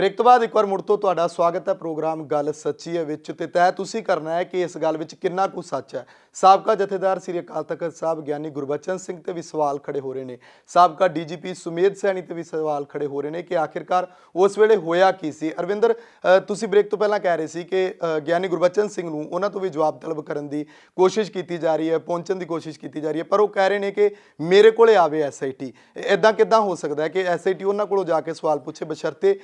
ਬ੍ਰੇਕ ਤੋਂ ਬਾਅਦ ਇੱਕ ਵਾਰ ਮੁੜ ਤੋਂ ਤੁਹਾਡਾ ਸਵਾਗਤ ਹੈ ਪ੍ਰੋਗਰਾਮ ਗੱਲ ਸੱਚੀ ਹੈ ਵਿੱਚ ਤੇ ਤੈਅ ਤੁਸੀਂ ਕਰਨਾ ਹੈ ਕਿ ਇਸ ਗੱਲ ਵਿੱਚ ਕਿੰਨਾ ਕੁ ਸੱਚ ਹੈ। ਸਾਬਕਾ ਜਥੇਦਾਰ ਸ੍ਰੀ ਅਕਾਲ ਤਖਤ ਸਾਹਿਬ ਗਿਆਨੀ ਗੁਰਬਚਨ ਸਿੰਘ ਤੇ ਵੀ ਸਵਾਲ ਖੜੇ ਹੋ ਰਹੇ ਨੇ। ਸਾਬਕਾ ਡੀਜੀਪੀ ਸੁਮੇਧ ਸੈਣੀ ਤੇ ਵੀ ਸਵਾਲ ਖੜੇ ਹੋ ਰਹੇ ਨੇ ਕਿ ਆਖਿਰਕਾਰ ਉਸ ਵੇਲੇ ਹੋਇਆ ਕੀ ਸੀ? ਅਰਵਿੰਦਰ ਤੁਸੀਂ ਬ੍ਰੇਕ ਤੋਂ ਪਹਿਲਾਂ ਕਹਿ ਰਹੇ ਸੀ ਕਿ ਗਿਆਨੀ ਗੁਰਬਚਨ ਸਿੰਘ ਨੂੰ ਉਹਨਾਂ ਤੋਂ ਵੀ ਜਵਾਬ ਤਲਬ ਕਰਨ ਦੀ ਕੋਸ਼ਿਸ਼ ਕੀਤੀ ਜਾ ਰਹੀ ਹੈ, ਪਹੁੰਚਣ ਦੀ ਕੋਸ਼ਿਸ਼ ਕੀਤੀ ਜਾ ਰਹੀ ਹੈ, ਪਰ ਉਹ ਕਹਿ ਰਹੇ ਨੇ ਕਿ ਮੇਰੇ ਕੋਲੇ ਆਵੇ ਐਸਆਈਟੀ ਇਦਾਂ ਕਿਦਾਂ ਹੋ ਸਕਦਾ ਹੈ ਕਿ ਐਸਆਈਟੀ ਉਹਨਾਂ ਕੋਲੋਂ ਜਾ ਕੇ ਸਵਾਲ ਪੁੱਛੇ ਬਸ਼ਰਤੇ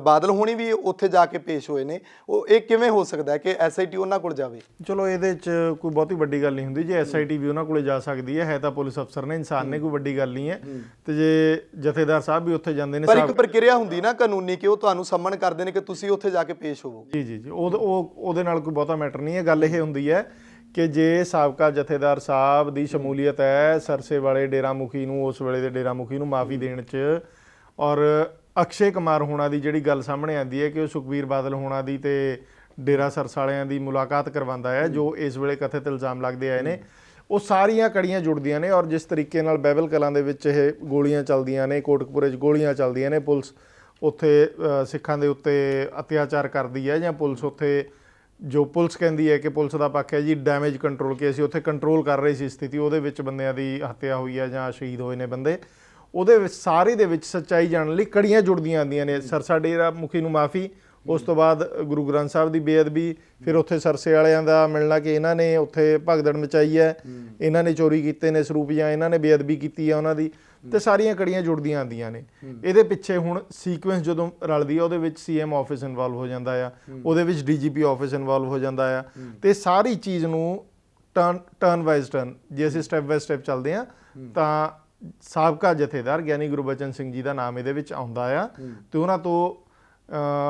ਬਾਦਲ ਹੋਣੀ ਵੀ ਉੱਥੇ ਜਾ ਕੇ ਪੇਸ਼ ਹੋਏ ਨੇ। ਉਹ ਇਹ ਕਿਵੇਂ ਹੋ ਸਕਦਾ ਹੈ ਕਿ ਐਸਆਈਟੀ ਉਹਨਾਂ ਕੋਲ ਜਾਵੇ? ਚਲੋ ਇਹਦੇ 'ਚ ਕੋਈ ਬਹੁਤੀ ਵੱਡੀ ਗੱਲ ਨਹੀਂ ਹੁੰਦੀ। ਜੇ ਐਸਆਈਟੀ ਵੀ ਉਹਨਾਂ ਕੋਲੇ ਜਾ ਸਕਦੀ ਹੈ ਹੈ ਤਾਂ ਪੁਲਿਸ ਅਫਸਰ ਨੇ ਇਨਸਾਨ ਨੇ ਕੋਈ ਵੱਡੀ ਗੱਲ ਨਹੀਂ ਹੈ। ਤੇ ਜੇ ਜਥੇਦਾਰ ਸਾਹਿਬ ਵੀ ਉੱਥੇ ਜਾਂਦੇ ਨੇ ਪਰ ਇੱਕ ਪ੍ਰਕਿਰਿਆ ਹੁੰਦੀ ਨਾ ਕਾਨੂੰਨੀ ਕਿ ਉਹ ਤੁਹਾਨੂੰ ਸੰਮਨ ਕਰਦੇ ਨੇ ਕਿ ਤੁਸੀਂ ਉੱਥੇ ਜਾ ਕੇ ਪੇਸ਼ ਹੋਵੋਗੇ ਜੀ ਜੀ ਜੀ। ਉਹ ਉਹ ਉਹਦੇ ਨਾਲ ਕੋਈ ਬਹੁਤਾ ਮੈਟਰ ਨਹੀਂ ਹੈ। ਗੱਲ ਇਹ ਹੁੰਦੀ ਹੈ ਕਿ ਜੇ ਸਾਬਕਾ ਜਥੇਦਾਰ ਸਾਹਿਬ ਦੀ ਸ਼ਮੂਲੀਅਤ ਹੈ ਸਰਸੇ ਵਾਲੇ ਡੇਰਾ ਮੁਖੀ ਨੂੰ ਉਸ ਵੇਲੇ ਦੇ ਡੇਰਾ ਮੁਖੀ ਨੂੰ ਮਾਫੀ ਦੇਣ 'ਚ ਔਰ ਅਕਸ਼ੇ ਕੁਮਾਰ ਹੋਣਾ ਦੀ ਜਿਹੜੀ ਗੱਲ ਸਾਹਮਣੇ ਆਂਦੀ ਹੈ ਕਿ ਉਹ ਸੁਖਬੀਰ ਬਾਦਲ ਹੋਣਾ ਦੀ ਤੇ ਡੇਰਾ ਸਰਸ ਵਾਲਿਆਂ ਦੀ ਮੁਲਾਕਾਤ ਕਰਵਾਉਂਦਾ ਹੈ, ਜੋ ਇਸ ਵੇਲੇ ਕਥਿਤ ਇਲਜ਼ਾਮ ਲੱਗਦੇ ਆਏ ਨੇ। ਉਹ ਸਾਰੀਆਂ ਕੜੀਆਂ ਜੁੜਦੀਆਂ ਨੇ ਔਰ ਜਿਸ ਤਰੀਕੇ ਨਾਲ ਬੈਬਲ ਕਲਾਂ ਦੇ ਵਿੱਚ ਇਹ ਗੋਲੀਆਂ ਚੱਲਦੀਆਂ ਨੇ, ਕੋਟਕਪੁਰੇ 'ਚ ਗੋਲੀਆਂ ਚੱਲਦੀਆਂ ਨੇ, ਪੁਲਿਸ ਉੱਥੇ ਸਿੱਖਾਂ ਦੇ ਉੱਤੇ ਅਤਿਆਚਾਰ ਕਰਦੀ ਹੈ ਜਾਂ ਪੁਲਿਸ ਉੱਥੇ, ਜੋ ਪੁਲਿਸ ਕਹਿੰਦੀ ਹੈ ਕਿ ਪੁਲਿਸ ਦਾ ਪੱਖ ਹੈ ਜੀ ਡੈਮੇਜ ਕੰਟਰੋਲ ਕਿ ਅਸੀਂ ਉੱਥੇ ਕੰਟਰੋਲ ਕਰ ਰਹੇ ਸੀ ਸਥਿਤੀ, ਉਹਦੇ ਵਿੱਚ ਬੰਦਿਆਂ ਦੀ ਹੱਤਿਆ ਹੋਈ ਹੈ ਜਾਂ ਸ਼ਹੀਦ ਹੋਏ ਨੇ ਬੰਦੇ। ਉਹਦੇ ਵਿੱਚ ਸਾਰੇ ਦੇ ਵਿੱਚ ਸੱਚਾਈ ਜਾਣਨ ਲਈ ਕੜੀਆਂ ਜੁੜਦੀਆਂ ਆਉਂਦੀਆਂ ਨੇ। ਸਰਸਾ ਡੇਰਾ ਮੁਖੀ ਨੂੰ ਮਾਫੀ, ਉਸ ਤੋਂ ਬਾਅਦ ਗੁਰੂ ਗ੍ਰੰਥ ਸਾਹਿਬ ਦੀ ਬੇਅਦਬੀ, ਫਿਰ ਉੱਥੇ ਸਰਸੇ ਵਾਲਿਆਂ ਦਾ ਮਿਲਣਾ ਕਿ ਇਹਨਾਂ ਨੇ ਉੱਥੇ ਭਗਦੜ ਮਚਾਈ ਹੈ, ਇਹਨਾਂ ਨੇ ਚੋਰੀ ਕੀਤੇ ਨੇ ਸਰੂਪ ਜਾਂ ਇਹਨਾਂ ਨੇ ਬੇਅਦਬੀ ਕੀਤੀ ਹੈ ਉਹਨਾਂ ਦੀ। ਤੇ ਸਾਰੀਆਂ ਕੜੀਆਂ ਜੁੜਦੀਆਂ ਆਉਂਦੀਆਂ ਨੇ। ਇਹਦੇ ਪਿੱਛੇ ਹੁਣ ਸੀਕੁਐਂਸ ਜਦੋਂ ਰਲਦੀ ਆ, ਉਹਦੇ ਵਿੱਚ ਸੀਐਮ ਆਫਿਸ ਇਨਵੋਲਵ ਹੋ ਜਾਂਦਾ ਆ। ਉਹਦੇ ਵਿੱਚ ਡੀਜੀਪੀ ਆਫਿਸ ਇਨਵੋਲਵ ਹੋ ਜਾਂਦਾ ਆ। ਤੇ ਸਾਰੀ ਚੀਜ਼ ਨੂੰ ਟਰਨ ਟਰਨ ਵਾਈਜ਼ ਟਰਨ ਜੇ ਅਸੀਂ ਸਟੈਪ ਬਾਈ ਸਟੈਪ ਚੱਲਦੇ ਆ, ਤਾਂ ਸਾਬਕਾ ਜਥੇਦਾਰ ਗਿਆਨੀ ਗੁਰਬਚਨ ਸਿੰਘ ਜੀ ਦਾ ਨਾਮ ਇਹਦੇ ਵਿੱਚ ਆਉਂਦਾ ਆ। ਤੇ ਉਹਨਾਂ ਤੋਂ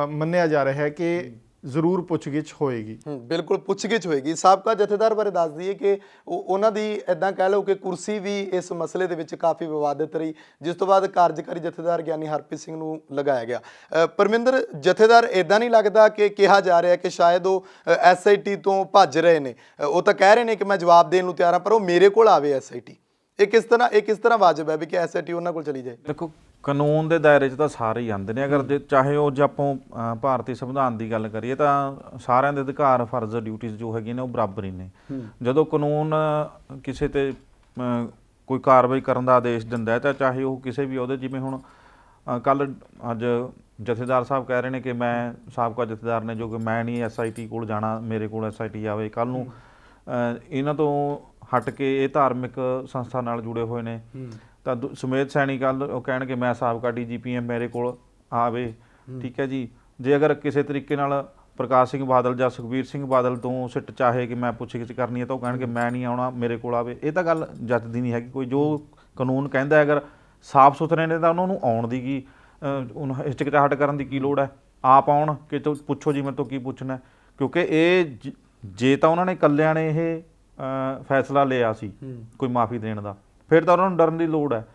ਮੰਨਿਆ ਜਾ ਰਿਹਾ ਹੈ ਕਿ ਜ਼ਰੂਰ ਪੁੱਛਗਿੱਛ ਹੋਏਗੀ। ਬਿਲਕੁਲ ਪੁੱਛਗਿੱਛ ਹੋਏਗੀ। ਸਾਬਕਾ ਜਥੇਦਾਰ ਬਾਰੇ ਦੱਸ ਦਈਏ ਕਿ ਉਹ- ਉਹਨਾਂ ਦੀ ਇਦਾਂ ਕਹਿ ਲਓ ਕਿ ਕੁਰਸੀ ਵੀ ਇਸ ਮਸਲੇ ਦੇ ਵਿੱਚ ਕਾਫੀ ਵਿਵਾਦਿਤ ਰਹੀ ਜਿਸ ਤੋਂ ਬਾਅਦ ਕਾਰਜਕਾਰੀ ਜਥੇਦਾਰ ਗਿਆਨੀ ਹਰਪ੍ਰੀਤ ਸਿੰਘ ਨੂੰ ਲਗਾਇਆ ਗਿਆ। ਪਰਮਿੰਦਰ ਜਥੇਦਾਰ ਇਦਾਂ ਨਹੀਂ ਲੱਗਦਾ ਕਿ ਕਿਹਾ ਜਾ ਰਿਹਾ ਕਿ ਸ਼ਾਇਦ ਉਹ ਐਸਆਈਟੀ ਤੋਂ ਭੱਜ ਰਹੇ ਨੇ। ਉਹ ਤਾਂ ਕਹਿ ਰਹੇ ਨੇ ਕਿ ਮੈਂ ਜਵਾਬ ਦੇਣ ਨੂੰ ਤਿਆਰ ਹਾਂ ਪਰ ਉਹ ਮੇਰੇ ਕੋਲ ਆਵੇ ਐਸਆਈਟੀ ਇਹ ਕਿਸ ਤਰ੍ਹਾਂ ਇਹ ਕਿਸ ਤਰ੍ਹਾਂ ਵਾਜਬ ਹੈ ਵੀ ਕਿ ਐਸਆਈਟੀ ਉਹਨਾਂ ਕੋਲ ਚਲੀ ਜਾਏ? ਦੇਖੋ ਕਾਨੂੰਨ ਦੇ ਦਾਇਰੇ 'ਚ ਤਾਂ ਸਾਰੇ ਹੀ ਆਉਂਦੇ ਨੇ। ਅਗਰ ਜੇ ਚਾਹੇ ਉਹ ਜੇ ਆਪਾਂ ਅ, ਭਾਰਤੀ ਸੰਵਿਧਾਨ ਦੀ ਗੱਲ ਕਰੀਏ ਤਾਂ ਸਾਰਿਆਂ ਦੇ ਅਧਿਕਾਰ ਫਰਜ਼ ਡਿਊਟੀਆਂ ਜੋ ਹੈਗੀਆਂ ਨੇ ਉਹ ਬਰਾਬਰ ਹੀ ਨੇ। ਜਦੋਂ ਕਾਨੂੰਨ ਅ, ਕਿਸੇ ਤੇ ਅ, ਕੋਈ ਕਾਰਵਾਈ ਕਰਨ ਦਾ ਆਦੇਸ਼ ਦਿੰਦਾ ਹੈ ਤਾਂ ਚਾਹੇ ਉਹ ਕਿਸੇ ਵੀ ਉਹਦੇ ਜਿਵੇਂ ਹੁਣ ਕੱਲ ਅੱਜ ਜਥੇਦਾਰ ਸਾਹਿਬ ਕਹਿ ਰਹੇ ਨੇ ਕਿ ਮੈਂ ਸਾਬਕਾ ਜਥੇਦਾਰ ਨੇ ਜੋ ਕਿ ਮੈਂ ਨਹੀਂ ਐਸਆਈਟੀ ਕੋਲ ਜਾਣਾ ਮੇਰੇ ਕੋਲ ਐਸਆਈਟੀ ਆਵੇ ਕੱਲ ਨੂੰ ਇਹਨਾਂ ਤੋਂ ਹਟ ਕੇ ਇਹ ਧਾਰਮਿਕ ਸੰਸਥਾ ਨਾਲ ਜੁੜੇ ਹੋਏ ਨੇ। ਤਾਂ ਸੁਮੇਧ ਸੈਣੀ ਕੱਲ ਉਹ ਕਹਿਣਗੇ ਮੈਂ ਸਾਬਕਾ ਡੀਜੀਪੀ ਐਮ ਮੇਰੇ ਕੋਲ ਆਵੇ। ਠੀਕ ਹੈ ਜੀ। ਜੇ ਅਗਰ ਕਿਸੇ ਤਰੀਕੇ ਨਾਲ ਪ੍ਰਕਾਸ਼ ਸਿੰਘ ਬਾਦਲ ਜਾਂ ਸੁਖਬੀਰ ਸਿੰਘ ਬਾਦਲ ਤੋਂ ਸਿੱਟ ਚਾਹੇ ਕਿ ਮੈਂ ਪੁੱਛਗਿੱਛ ਕਰਨੀ ਹੈ ਤਾਂ ਉਹ ਕਹਿਣਗੇ ਮੈਂ ਨਹੀਂ ਆਉਣਾ ਮੇਰੇ ਕੋਲ ਆਵੇ। ਇਹ ਤਾਂ ਗੱਲ ਜੱਜਦੀ ਨਹੀਂ ਹੈਗੀ। ਕੋਈ ਜੋ ਕਾਨੂੰਨ ਕਹਿੰਦਾ ਹੈ, ਅਗਰ ਸਾਫ਼ ਸੁਥਰੇ ਨੇ ਤਾਂ ਉਹਨਾਂ ਨੂੰ ਆਉਣ ਦੀ ਕੀ ਉਹਨੂੰ ਹਿਚਕਿਚਾਹਟ ਕਰਨ ਦੀ ਕੀ ਲੋੜ ਹੈ? ਆਪ ਆਉਣ ਕਿ ਤੂੰ ਪੁੱਛੋ ਜੀ ਮੇਰੇ ਤੋਂ ਕੀ ਪੁੱਛਣਾ। ਕਿਉਂਕਿ ਇਹ ਜ- ਤਾਂ ਉਹਨਾਂ ਨੇ ਇਕੱਲਿਆਂ ਨੇ ਇਹ ਫੈਸਲਾ ਲਿਆ ਸੀ ਕੋਈ ਮਾਫੀ ਦੇਣ ਦਾ ਫਿਰ ਤਾਂ ਉਹਨਾਂ ਨੂੰ ਡਰਨ ਦੀ ਲੋੜ ਹੈ।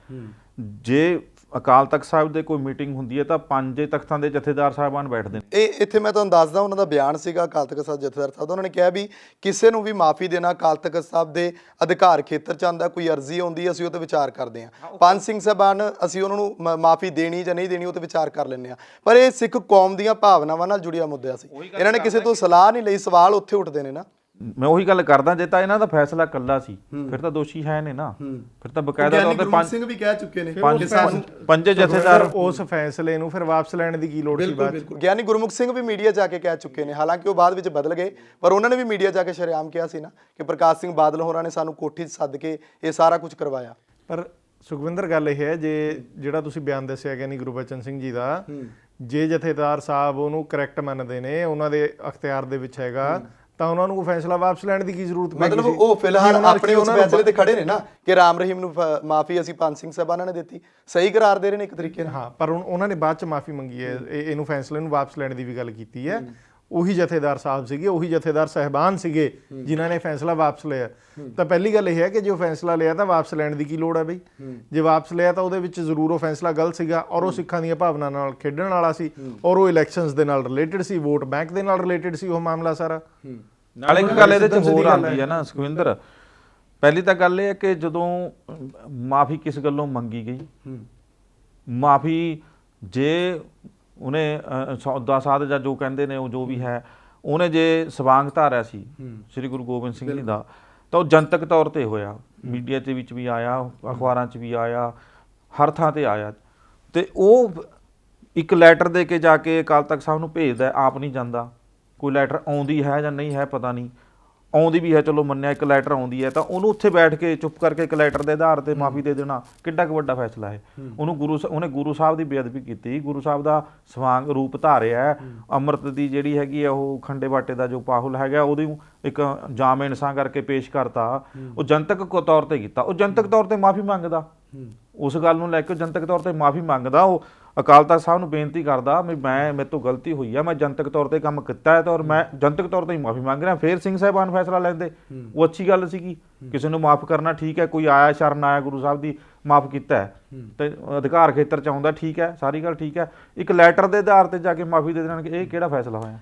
ਜੇ ਅਕਾਲ ਤਖਤ ਸਾਹਿਬ ਦੇ ਕੋਈ ਮੀਟਿੰਗ ਹੁੰਦੀ ਹੈ ਤਾਂ ਪੰਜੇ ਤਖਤਾਂ ਦੇ ਜਥੇਦਾਰ ਸਾਹਿਬਾਨ ਬੈਠਦੇ ਨੇ। ਇਹ ਇੱਥੇ ਮੈਂ ਤੁਹਾਨੂੰ ਦੱਸਦਾ ਉਹਨਾਂ ਦਾ ਬਿਆਨ ਸੀਗਾ ਅਕਾਲ ਤਖਤ ਸਾਹਿਬ ਜਥੇਦਾਰ ਸਾਹਿਬ ਦਾ। ਉਹਨਾਂ ਨੇ ਕਿਹਾ ਵੀ ਕਿਸੇ ਨੂੰ ਵੀ ਮਾਫੀ ਦੇਣਾ ਅਕਾਲ ਤਖਤ ਸਾਹਿਬ ਦੇ ਅਧਿਕਾਰ ਖੇਤਰ ਚ ਆਉਂਦਾ ਕੋਈ ਅਰਜ਼ੀ ਆਉਂਦੀ ਹੈ ਅਸੀਂ ਉਹ ਤੇ ਵਿਚਾਰ ਕਰਦੇ ਹਾਂ। ਪੰਜ ਸਿੰਘ ਸਾਹਿਬਾਨ ਅਸੀਂ ਉਹਨਾਂ ਨੂੰ ਮਾਫੀ ਦੇਣੀ ਜਾਂ ਨਹੀਂ ਦੇਣੀ ਉਹ ਤੇ ਵਿਚਾਰ ਕਰ ਲੈਂਦੇ ਹਾਂ। ਪਰ ਇਹ ਸਿੱਖ ਕੌਮ ਦੀਆਂ ਭਾਵਨਾਵਾਂ ਨਾਲ ਜੁੜਿਆ ਮੁੱਦਾ ਸੀ। ਇਹਨਾਂ ਨੇ ਕਿਸੇ ਤੋਂ ਸਲਾਹ ਨਹੀਂ ਲਈ ਸਵਾਲ ਉੱਥੇ ਉੱਠਦੇ ਨੇ ਨਾ। ਮੈਂ ਉਹੀ ਗੱਲ ਕਰਦਾ ਜੇ ਤਾਂ ਇਹਨਾਂ ਦਾ ਫੈਸਲਾ ਕੱਲਾ ਸੀ ਫਿਰ ਤਾਂ ਦੋਸ਼ੀ ਹੈ ਨੇ ਨਾ। ਫਿਰ ਤਾਂ ਬਕਾਇਦਾ ਤੌਰ ਤੇ ਪੰਜ ਸਿੰਘ ਵੀ ਕਹਿ ਚੁੱਕੇ ਨੇ ਪੰਜ ਪੰਜੇ ਜਥੇਦਾਰ ਉਸ ਫੈਸਲੇ ਨੂੰ ਫਿਰ ਵਾਪਸ ਲੈਣ ਦੀ ਕੀ ਲੋੜ ਸੀ ਬਾਅਦ ਗਿਆਨੀ ਗੁਰਮੁਖ ਸਿੰਘ ਵੀ ਮੀਡੀਆ ਜਾ ਕੇ ਕਹਿ ਚੁੱਕੇ ਨੇ ਹਾਲਾਂਕਿ ਉਹ ਬਾਅਦ ਵਿੱਚ ਬਦਲ ਗਏ ਪਰ ਉਹਨਾਂ ਨੇ ਵੀ ਮੀਡੀਆ ਜਾ ਕੇ ਸ਼ਰੇਆਮ ਕਿਹਾ ਸੀ ਨਾ ਕਿ ਪ੍ਰਕਾਸ਼ ਸਿੰਘ ਬਾਦਲ ਹੋਰਾਂ ਨੇ ਸਾਨੂੰ ਕੋਠੀ 'ਚ ਸੱਦ ਕੇ ਇਹ ਸਾਰਾ ਕੁਝ ਕਰਵਾਇਆ। ਪਰ ਸੁਖਵਿੰਦਰ ਗੱਲ ਇਹ ਹੈ ਜੇ ਜਿਹੜਾ ਤੁਸੀਂ ਬਿਆਨ ਦੱਸਿਆ ਗਿਆਨੀ ਗੁਰਬਚਨ ਸਿੰਘ ਜੀ ਦਾ ਜੇ ਜਥੇਦਾਰ ਸਾਹਿਬ ਉਹਨੂੰ ਕਰੈਕਟ ਮੰਨਦੇ ਨੇ ਉਹਨਾਂ ਦੇ ਅਖਤਿਆਰ ਦੇ ਵਿੱਚ ਹੈਗਾ ਤਾਂ ਉਹਨਾਂ ਨੂੰ ਕੋਈ ਫੈਸਲਾ ਵਾਪਸ ਲੈਣ ਦੀ ਕੀ ਜ਼ਰੂਰਤ ਪੈ ਮਤਲਬ ਉਹ ਫਿਲਹਾਲ ਆਪਣੇ ਉਸ ਫੈਸਲੇ ਤੇ ਖੜੇ ਨੇ ਨਾ ਕਿ ਰਾਮ ਰਹੀਮ ਨੂੰ ਮਾਫੀ ਅਸੀਂ ਪੰਜ ਸਿੰਘ ਸਾਹਿਬਾਨਾਂ ਨੇ ਦਿੱਤੀ। ਸਹੀ ਕਰਾਰ ਦੇ ਰਹੇ ਨੇ ਇੱਕ ਤਰੀਕੇ ਨਾਲ। ਹਾਂ ਪਰ ਹੁਣ ਉਹਨਾਂ ਨੇ ਬਾਅਦ ਚ ਮਾਫੀ ਮੰਗੀ ਹੈ। ਇਹ- ਇਹਨੂੰ ਫੈਸਲੇ ਨੂੰ ਵਾਪਸ ਲੈਣ ਦੀ ਵੀ ਗੱਲ ਕੀਤੀ ਹੈ। ਉਹੀ ਜਥੇਦਾਰ ਸਾਹਿਬ ਸੀਗੇ ਉਹੀ ਜਥੇਦਾਰ ਸਹਿਬਾਨ ਸੀਗੇ ਜਿਨ੍ਹਾਂ ਨੇ ਫੈਸਲਾ ਵਾਪਸ ਲਿਆ। ਤਾਂ ਪਹਿਲੀ ਗੱਲ ਇਹ ਹੈ ਕਿ ਜੋ ਫੈਸਲਾ ਲਿਆ ਤਾਂ ਵਾਪਸ ਲੈਣ ਦੀ ਕੀ ਲੋੜ ਹੈ ਬਈ? ਜੇ ਵਾਪਸ ਲਿਆ ਤਾਂ ਉਹਦੇ ਵਿੱਚ ਜ਼ਰੂਰ ਉਹ ਫੈਸਲਾ ਗਲਤ ਸੀਗਾ ਔਰ ਉਹ ਸਿੱਖਾਂ ਦੀਆਂ ਭਾਵਨਾ ਨਾਲ ਖੇਡਣ ਵਾਲਾ ਸੀ ਔਰ ਉਹ ਇਲੈਕਸ਼ਨਸ ਦੇ ਨਾਲ ਰਿਲੇਟਡ ਸੀ ਵੋਟ ਬੈਂਕ ਦੇ ਨਾਲ ਰਿਲੇਟਡ ਸੀ ਉਹ ਮਾਮਲਾ ਸਾਰਾ। ਨਾਲ ਇੱਕ ਗੱਲ ਇਹਦੇ ਚ ਹੋਰ ਆਉਂਦੀ ਹੈ। ਨਾ ਸੁਖਵਿੰਦਰ। ਪਹਿਲੀ ਤਾਂ ਗੱਲ ਇਹ ਹੈ ਕਿ ਜਦੋਂ ਮਾਫੀ ਕਿਸ ਗੱਲੋਂ ਮੰਗੀ ਗਈ? ਮਾਫੀ ਜੇ ਉਹਨੇ ਅ, ਸੌਦਾ ਸਾਧ ਜਾਂ ਜੋ ਕਹਿੰਦੇ ਨੇ ਉਹ ਜੋ ਵੀ ਹੈ ਉਹਨੇ ਜੇ ਸਵਾਂਗ ਧਾਰਿਆ ਸੀ ਸ੍ਰੀ ਗੁਰੂ ਗੋਬਿੰਦ ਸਿੰਘ ਜੀ ਦਾ ਤਾਂ ਉਹ ਜਨਤਕ ਤੌਰ ਤੇ ਹੋਇਆ। ਮੀਡੀਆ ਦੇ ਵਿੱਚ ਵੀ ਆਇਆ ਅਖਬਾਰਾਂ 'ਚ ਵੀ ਆਇਆ ਹਰ ਥਾਂ ਤੇ ਆਇਆ। ਤੇ ਉਹ ਇੱਕ ਲੈਟਰ ਦੇ ਕੇ ਜਾ ਕੇ ਅਕਾਲ ਤਖਤ ਸਾਹਿਬ ਨੂੰ ਭੇਜਦਾ ਆਪ ਨਹੀਂ ਜਾਂਦਾ। ਕੋਈ ਲੈਟਰ ਆਉਂਦੀ ਹੈ ਜਾਂ ਨਹੀਂ ਹੈ ਪਤਾ ਨਹੀਂ। ਆਉਂਦੀ ਵੀ ਹੈ ਚਲੋ ਮੰਨਿਆ ਇੱਕ ਲੈਟਰ ਆਉਂਦੀ ਹੈ ਤਾਂ ਉਹਨੂੰ ਉੱਥੇ ਬੈਠ ਕੇ ਚੁੱਪ ਕਰਕੇ ਇੱਕ ਲੈਟਰ ਦੇ ਆਧਾਰ ਤੇ ਮਾਫੀ ਦੇ ਦੇਣਾ ਕਿੱਡਾ ਕੁ ਵੱਡਾ ਫੈਸਲਾ ਹੈ। ਉਹਨੂੰ ਗੁਰੂ ਉਹਨੇ ਗੁਰੂ ਸਾਹਿਬ ਦੀ ਬੇਅਦਬੀ ਕੀਤੀ। ਗੁਰੂ ਸਾਹਿਬ ਦਾ ਸਵਾਂਗ ਰੂਪ ਧਾਰਿਆ। ਅੰਮ੍ਰਿਤ ਦੀ ਜਿਹੜੀ ਹੈਗੀ ਆ ਉਹ ਖੰਡੇ ਬਾਟੇ ਦਾ ਜੋ ਪਾਹੁਲ ਹੈਗਾ ਉਹਦੀ ਇੱਕ ਜਾਮ ਇਨਸਾਂ ਕਰਕੇ ਪੇਸ਼ ਕਰਤਾ। ਉਹ ਜਨਤਕ ਕੋ ਤੌਰ ਤੇ ਕੀਤਾ। ਉਹ ਜਨਤਕ ਤੌਰ ਤੇ ਮਾਫੀ ਮੰਗਦਾ। ਉਸ ਗੱਲ ਨੂੰ ਲੈ ਕੇ ਜਨਤਕ ਤੌਰ ਤੇ ਮਾਫੀ ਮੰਗਦਾ। ਉਹ ਅਕਾਲ ਤਖਤ ਸਾਹਿਬ ਨੂੰ ਬੇਨਤੀ ਕਰਦਾ ਵੀ ਮੈਂ ਮੇਰੇ ਤੋਂ ਗਲਤੀ ਹੋਈ ਆ ਮੈਂ ਜਨਤਕ ਤੌਰ ਤੇ ਕੰਮ ਕੀਤਾ ਹੈ ਤਾਂ ਔਰ ਮੈਂ ਜਨਤਕ ਤੌਰ ਤੇ ਹੀ ਮਾਫੀ ਮੰਗ ਰਿਹਾ। ਫੇਰ ਸਿੰਘ ਸਾਹਿਬਾਨ ਫੈਸਲਾ ਲੈਂਦੇ। ਉਹ ਅੱਛੀ ਗੱਲ ਸੀਗੀ। ਕਿਸੇ ਨੂੰ ਮਾਫ ਕਰਨਾ ਠੀਕ ਹੈ ਕੋਈ ਆਇਆ ਸ਼ਰਨ ਆਇਆ ਗੁਰੂ ਸਾਹਿਬ ਦੀ ਮਾਫ ਕੀਤਾ ਹੈ। ਤੇ ਅਧਿਕਾਰ ਖੇਤਰ ਚ ਆਉਂਦਾ ਠੀਕ ਹੈ ਸਾਰੀ ਗੱਲ ਠੀਕ ਹੈ। ਇੱਕ ਲੈਟਰ ਦੇ ਆਧਾਰ ਤੇ ਜਾ ਕੇ ਮਾਫੀ ਦੇ ਦੇਣਗੇ ਇਹ ਕਿਹੜਾ ਫੈਸਲਾ ਹੋਇਆ?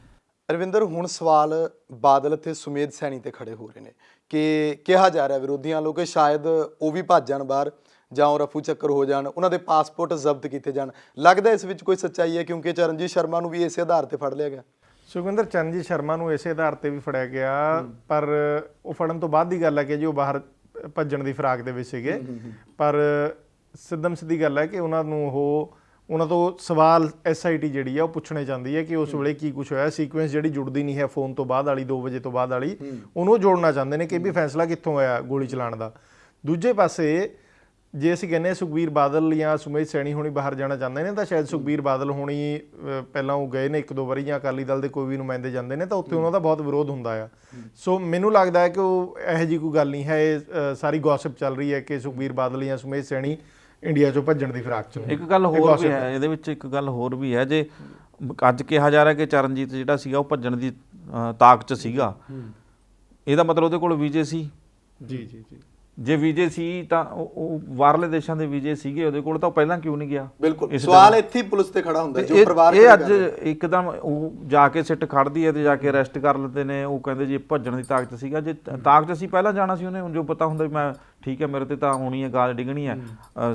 ਅਰਵਿੰਦਰ ਹੁਣ ਸਵਾਲ ਬਾਦਲ ਅਤੇ ਸੁਮੇਧ ਸੈਣੀ ਤੇ ਖੜੇ ਹੋ ਰਹੇ ਨੇ ਕਿ ਕਿਹਾ ਜਾ ਰਿਹਾ ਵਿਰੋਧੀਆਂ ਵੱਲੋਂ ਕਿ ਸ਼ਾਇਦ ਉਹ ਵੀ ਭੱਜ ਜਾਣ ਬਾਹਰ। ਜਾਂ ਉਹ ਰਫੂ ਚੱਕਰ ਹੋ ਜਾਣ ਉਹਨਾਂ ਦੇ ਪਾਸਪੋਰਟ ਜ਼ਬਤ ਕੀਤੇ ਜਾਣ। ਲੱਗਦਾ ਇਸ ਵਿੱਚ ਕੋਈ ਸੱਚਾਈ ਹੈ ਕਿਉਂਕਿ ਚਰਨਜੀਤ ਸ਼ਰਮਾ ਨੂੰ ਵੀ ਇਸੇ ਆਧਾਰ ਤੇ ਫੜ ਲਿਆ ਗਿਆ। ਸੁਖਵਿੰਦਰ ਚੰਦ ਸ਼ਰਮਾ ਨੂੰ ਇਸੇ ਆਧਾਰ ਤੇ ਵੀ ਫੜਿਆ ਗਿਆ ਪਰ ਉਹ ਫੜਨ ਤੋਂ ਬਾਅਦ ਦੀ ਗੱਲ ਹੈ ਕਿ ਜੀ ਉਹ ਬਾਹਰ ਭੱਜਣ ਦੀ ਫਰਾਕ ਦੇ ਵਿੱਚ ਸੀਗੇ। ਪਰ ਸਿੱਧਮ ਸਿੱਧੀ ਗੱਲ ਹੈ ਕਿ ਉਹਨਾਂ ਨੂੰ ਉਹ ਉਹਨਾਂ ਤੋਂ ਸਵਾਲ ਐਸਆਈਟੀ ਜਿਹੜੀ ਆ ਉਹ ਪੁੱਛਣੇ ਚਾਹੁੰਦੀ ਹੈ ਕਿ ਉਸ ਵੇਲੇ ਕੀ ਕੁਝ ਹੋਇਆ। ਸੀਕੁਐਂਸ ਜਿਹੜੀ ਜੁੜਦੀ ਨਹੀਂ ਹੈ ਫੋਨ ਤੋਂ ਬਾਅਦ ਵਾਲੀ 2 ਵਜੇ ਤੋਂ ਬਾਅਦ ਵਾਲੀ ਉਹਨੂੰ ਉਹ ਜੋੜਨਾ ਚਾਹੁੰਦੇ ਨੇ ਕਿ ਵੀ ਫੈਸਲਾ ਕਿੱਥੋਂ ਆਇਆ ਗੋਲੀ ਚਲਾਉਣ ਦਾ। ਦੂਜੇ ਪਾਸੇ ਜੇ ਅਸੀਂ ਕਹਿੰਦੇ ਸੁਖਬੀਰ ਬਾਦਲ ਜਾਂ ਸੁਮੇਧ ਸੈਣੀ ਹੋਣੀ ਬਾਹਰ ਜਾਣਾ ਚਾਹੁੰਦੇ ਨੇ ਤਾਂ ਸ਼ਾਇਦ ਸੁਖਬੀਰ ਬਾਦਲ ਹੋਣੀ ਪਹਿਲਾਂ ਉਹ ਗਏ ਨੇ ਇੱਕ ਦੋ ਵਾਰੀ ਜਾਂ ਅਕਾਲੀ ਦਲ ਦੇ ਕੋਈ ਵੀ ਨੁਮਾਇੰਦੇ ਜਾਂਦੇ ਨੇ ਤਾਂ ਉੱਥੇ ਉਹਨਾਂ ਦਾ ਬਹੁਤ ਵਿਰੋਧ ਹੁੰਦਾ ਆ। ਸੋ ਮੈਨੂੰ ਲੱਗਦਾ ਹੈ ਕਿ ਉਹ ਇਹੋ ਜੀ ਕੋਈ ਗੱਲ ਨਹੀਂ ਹੈ ਇਹ ਸਾਰੀ ਗੌਸਿਪ ਚੱਲ ਰਹੀ ਹੈ ਕਿ ਸੁਖਬੀਰ ਬਾਦਲ ਜਾਂ ਸੁਮੇਧ ਸੈਣੀ ਇੰਡੀਆ ਚੋਂ ਭੱਜਣ ਦੀ ਫਿਰਾਕ ਚ ਨੇ। ਇੱਕ ਗੱਲ ਹੋਰ ਵੀ ਹੈ ਇਹਦੇ ਵਿੱਚ ਇੱਕ ਗੱਲ ਹੋਰ ਵੀ ਹੈ ਜੇ ਅੱਜ ਕਿਹਾ ਜਾ ਰਿਹਾ ਕਿ ਚਰਨਜੀਤ ਜਿਹੜਾ ਸੀਗਾ ਉਹ ਭੱਜਣ ਦੀ ਅ, ਤਾਕ 'ਚ ਸੀਗਾ। ਇਹਦਾ ਮਤਲਬ ਉਹਦੇ ਕੋਲ ਵੀਜੇ ਸੀ। ਜੀ ਜੀ ਜੀ। ਜੇ ਵੀਜੇ ਸੀ ਤਾਂ ਉਹ ਬਾਹਰਲੇ ਦੇਸ਼ਾਂ ਦੇ ਵੀਜੇ ਸੀਗੇ ਉਹਦੇ ਕੋਲ ਤਾਂ ਪਹਿਲਾਂ ਕਿਉਂ ਨਹੀਂ ਗਿਆ? ਬਿਲਕੁਲ। ਸਵਾਲ ਇੱਥੇ ਪੁਲਿਸ ਤੇ ਖੜਾ ਹੁੰਦਾ ਜੋ ਪਰਿਵਾਰ ਇਹ ਅੱਜ ਇੱਕਦਮ ਉਹ ਜਾ ਕੇ ਸਿੱਟ ਖੜਦੀ ਹੈ ਤੇ ਜਾ ਕੇ ਅਰੈਸਟ ਕਰ ਲੈਂਦੇ ਨੇ। ਉਹ ਕਹਿੰਦੇ ਜੀ ਭੱਜਣ ਦੀ ਤਾਕਤ ਸੀਗਾ। ਜੇ ਤਾਕਤ ਸੀ ਪਹਿਲਾਂ ਜਾਣਾ ਸੀ ਉਹਨੇ ਜੋ ਪਤਾ ਹੁੰਦਾ ਵੀ ਮੈਂ ਠੀਕ ਹੈ ਮੇਰੇ ਤੇ ਤਾਂ ਹੋਣੀ ਹੈ ਗਾਲ ਡਿਗਣੀ ਹੈ।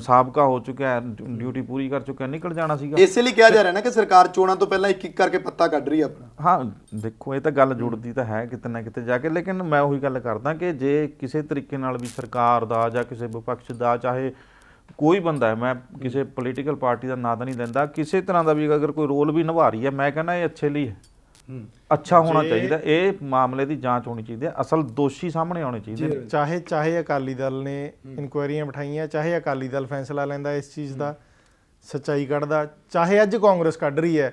ਸਾਬਕਾ ਹੋ ਚੁੱਕਿਆ ਹੈ ਡਿਊਟੀ ਪੂਰੀ ਕਰ ਚੁੱਕਿਆ ਨਿਕਲ ਜਾਣਾ ਸੀਗਾ। ਇਸੇ ਲਈ ਕਿਹਾ ਜਾ ਰਿਹਾ ਨਾ ਕਿ ਸਰਕਾਰ ਚੋਣਾਂ ਤੋਂ ਪਹਿਲਾਂ ਇੱਕ ਇੱਕ ਕਰਕੇ ਪੱਤਾ ਕੱਢ ਰਹੀ ਹੈ ਆਪਣਾ। ਹਾਂ ਦੇਖੋ ਇਹ ਤਾਂ ਗੱਲ ਜੁੜਦੀ ਤਾਂ ਹੈ ਕਿਤੇ ਨਾ ਕਿਤੇ ਜਾ ਕੇ ਲੇਕਿਨ ਮੈਂ ਉਹੀ ਗੱਲ ਕਰਦਾ ਕਿ ਜੇ ਕਿਸੇ ਤਰੀਕੇ ਨਾਲ ਵੀ ਸਰਕਾਰ ਦਾ ਜਾਂ ਕਿਸੇ ਵਿਪਕਸ਼ ਦਾ ਚਾਹੇ ਕੋਈ ਬੰਦਾ ਹੈ ਮੈਂ ਕਿਸੇ ਪੋਲੀਟੀਕਲ ਪਾਰਟੀ ਦਾ ਨਾਂ ਤਾਂ ਨਹੀਂ ਲੈਂਦਾ ਕਿਸੇ ਤਰ੍ਹਾਂ ਦਾ ਵੀ ਅਗਰ ਕੋਈ ਰੋਲ ਵੀ ਨਿਭਾ ਰਹੀ ਹੈ ਮੈਂ ਕਹਿੰਦਾ ਇਹ ਅੱਛੇ ਲਈ ਹੈ। ਅੱਛਾ ਹੋਣਾ ਚਾਹੀਦਾ ਇਹ ਮਾਮਲੇ ਦੀ ਜਾਂਚ ਹੋਣੀ ਚਾਹੀਦੀ ਹੈ ਅਸਲ ਦੋਸ਼ੀ ਸਾਹਮਣੇ ਆਉਣੇ ਚਾਹੀਦੇ ਨੇ। ਚਾਹੇ ਚਾਹੇ ਅਕਾਲੀ ਦਲ ਨੇ ਇਨਕੁਆਇਰੀਆਂ ਬਿਠਾਈਆਂ ਚਾਹੇ ਅਕਾਲੀ ਦਲ ਫੈਸਲਾ ਲੈਂਦਾ ਇਸ ਚੀਜ਼ ਦਾ ਸੱਚਾਈ ਕੱਢਦਾ ਚਾਹੇ ਅੱਜ ਕਾਂਗਰਸ ਕੱਢ ਰਹੀ ਹੈ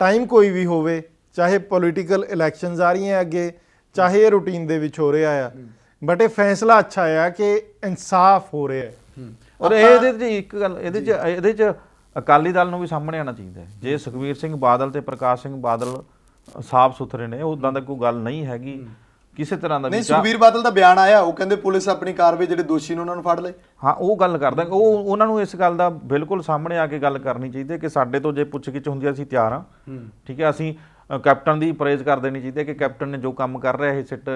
ਟਾਈਮ ਕੋਈ ਵੀ ਹੋਵੇ ਚਾਹੇ ਪੋਲੀਟੀਕਲ ਇਲੈਕਸ਼ਨਸ ਆ ਰਹੀਆਂ ਅੱਗੇ ਚਾਹੇ ਇਹ ਰੂਟੀਨ ਦੇ ਵਿੱਚ ਹੋ ਰਿਹਾ ਆ ਬਟ ਇਹ ਫੈਸਲਾ ਅੱਛਾ ਆ ਕਿ ਇਨਸਾਫ ਹੋ ਰਿਹਾ ਹੈ। ਔਰ ਇਹਦੇ 'ਚ ਇੱਕ ਗੱਲ ਇਹਦੇ 'ਚ ਇਹਦੇ 'ਚ ਅਕਾਲੀ ਦਲ ਨੂੰ ਵੀ ਸਾਹਮਣੇ ਆਉਣਾ ਚਾਹੀਦਾ ਜੇ ਸੁਖਵੀਰ ਸਿੰਘ ਬਾਦਲ ਤੇ ਪ੍ਰਕਾਸ਼ ਸਿੰਘ ਬਾਦਲ ਸਾਫ਼ ਸੁਥਰੇ ਨੇ ਉਦਾਂ ਦਾ ਕੋਈ ਗੱਲ ਨਹੀਂ ਹੈਗੀ। ਕਿਸੇ ਤਰ੍ਹਾਂ ਦਾ ਨਹੀਂ ਵੀ ਚਾ- ਸੁਖਬੀਰ ਬਾਦਲ ਦਾ ਬਿਆਨ ਆਇਆ ਉਹ ਕਹਿੰਦੇ ਪੁਲਿਸ ਆਪਣੀ ਕਾਰਵਾਈ ਜਿਹੜੇ ਦੋਸ਼ੀ ਨੇ ਉਹਨਾਂ ਨੂੰ ਫੜ ਲਏ। ਹਾਂ ਉਹ ਗੱਲ ਕਰਦਾ ਉਹ ਉਹਨਾਂ ਨੂੰ ਇਸ ਗੱਲ ਦਾ ਬਿਲਕੁਲ ਸਾਹਮਣੇ ਆ ਕੇ ਗੱਲ ਕਰਨੀ ਚਾਹੀਦੀ ਹੈ ਕਿ ਸਾਡੇ ਤੋਂ ਜੇ ਪੁੱਛਗਿੱਛ ਹੁੰਦੀ ਹੈ, ਅਸੀਂ ਤਿਆਰ ਹਾਂ। ਠੀਕ ਹੈ ਅਸੀਂ ਕੈਪਟਨ ਦੀ ਪ੍ਰੇਜ਼ ਕਰ ਦੇਣੀ ਚਾਹੀਦੀ ਹੈ ਕਿ ਕੈਪਟਨ ਨੇ ਜੋ ਕੰਮ ਕਰ ਰਿਹਾ ਹੈ ਸਿੱਟ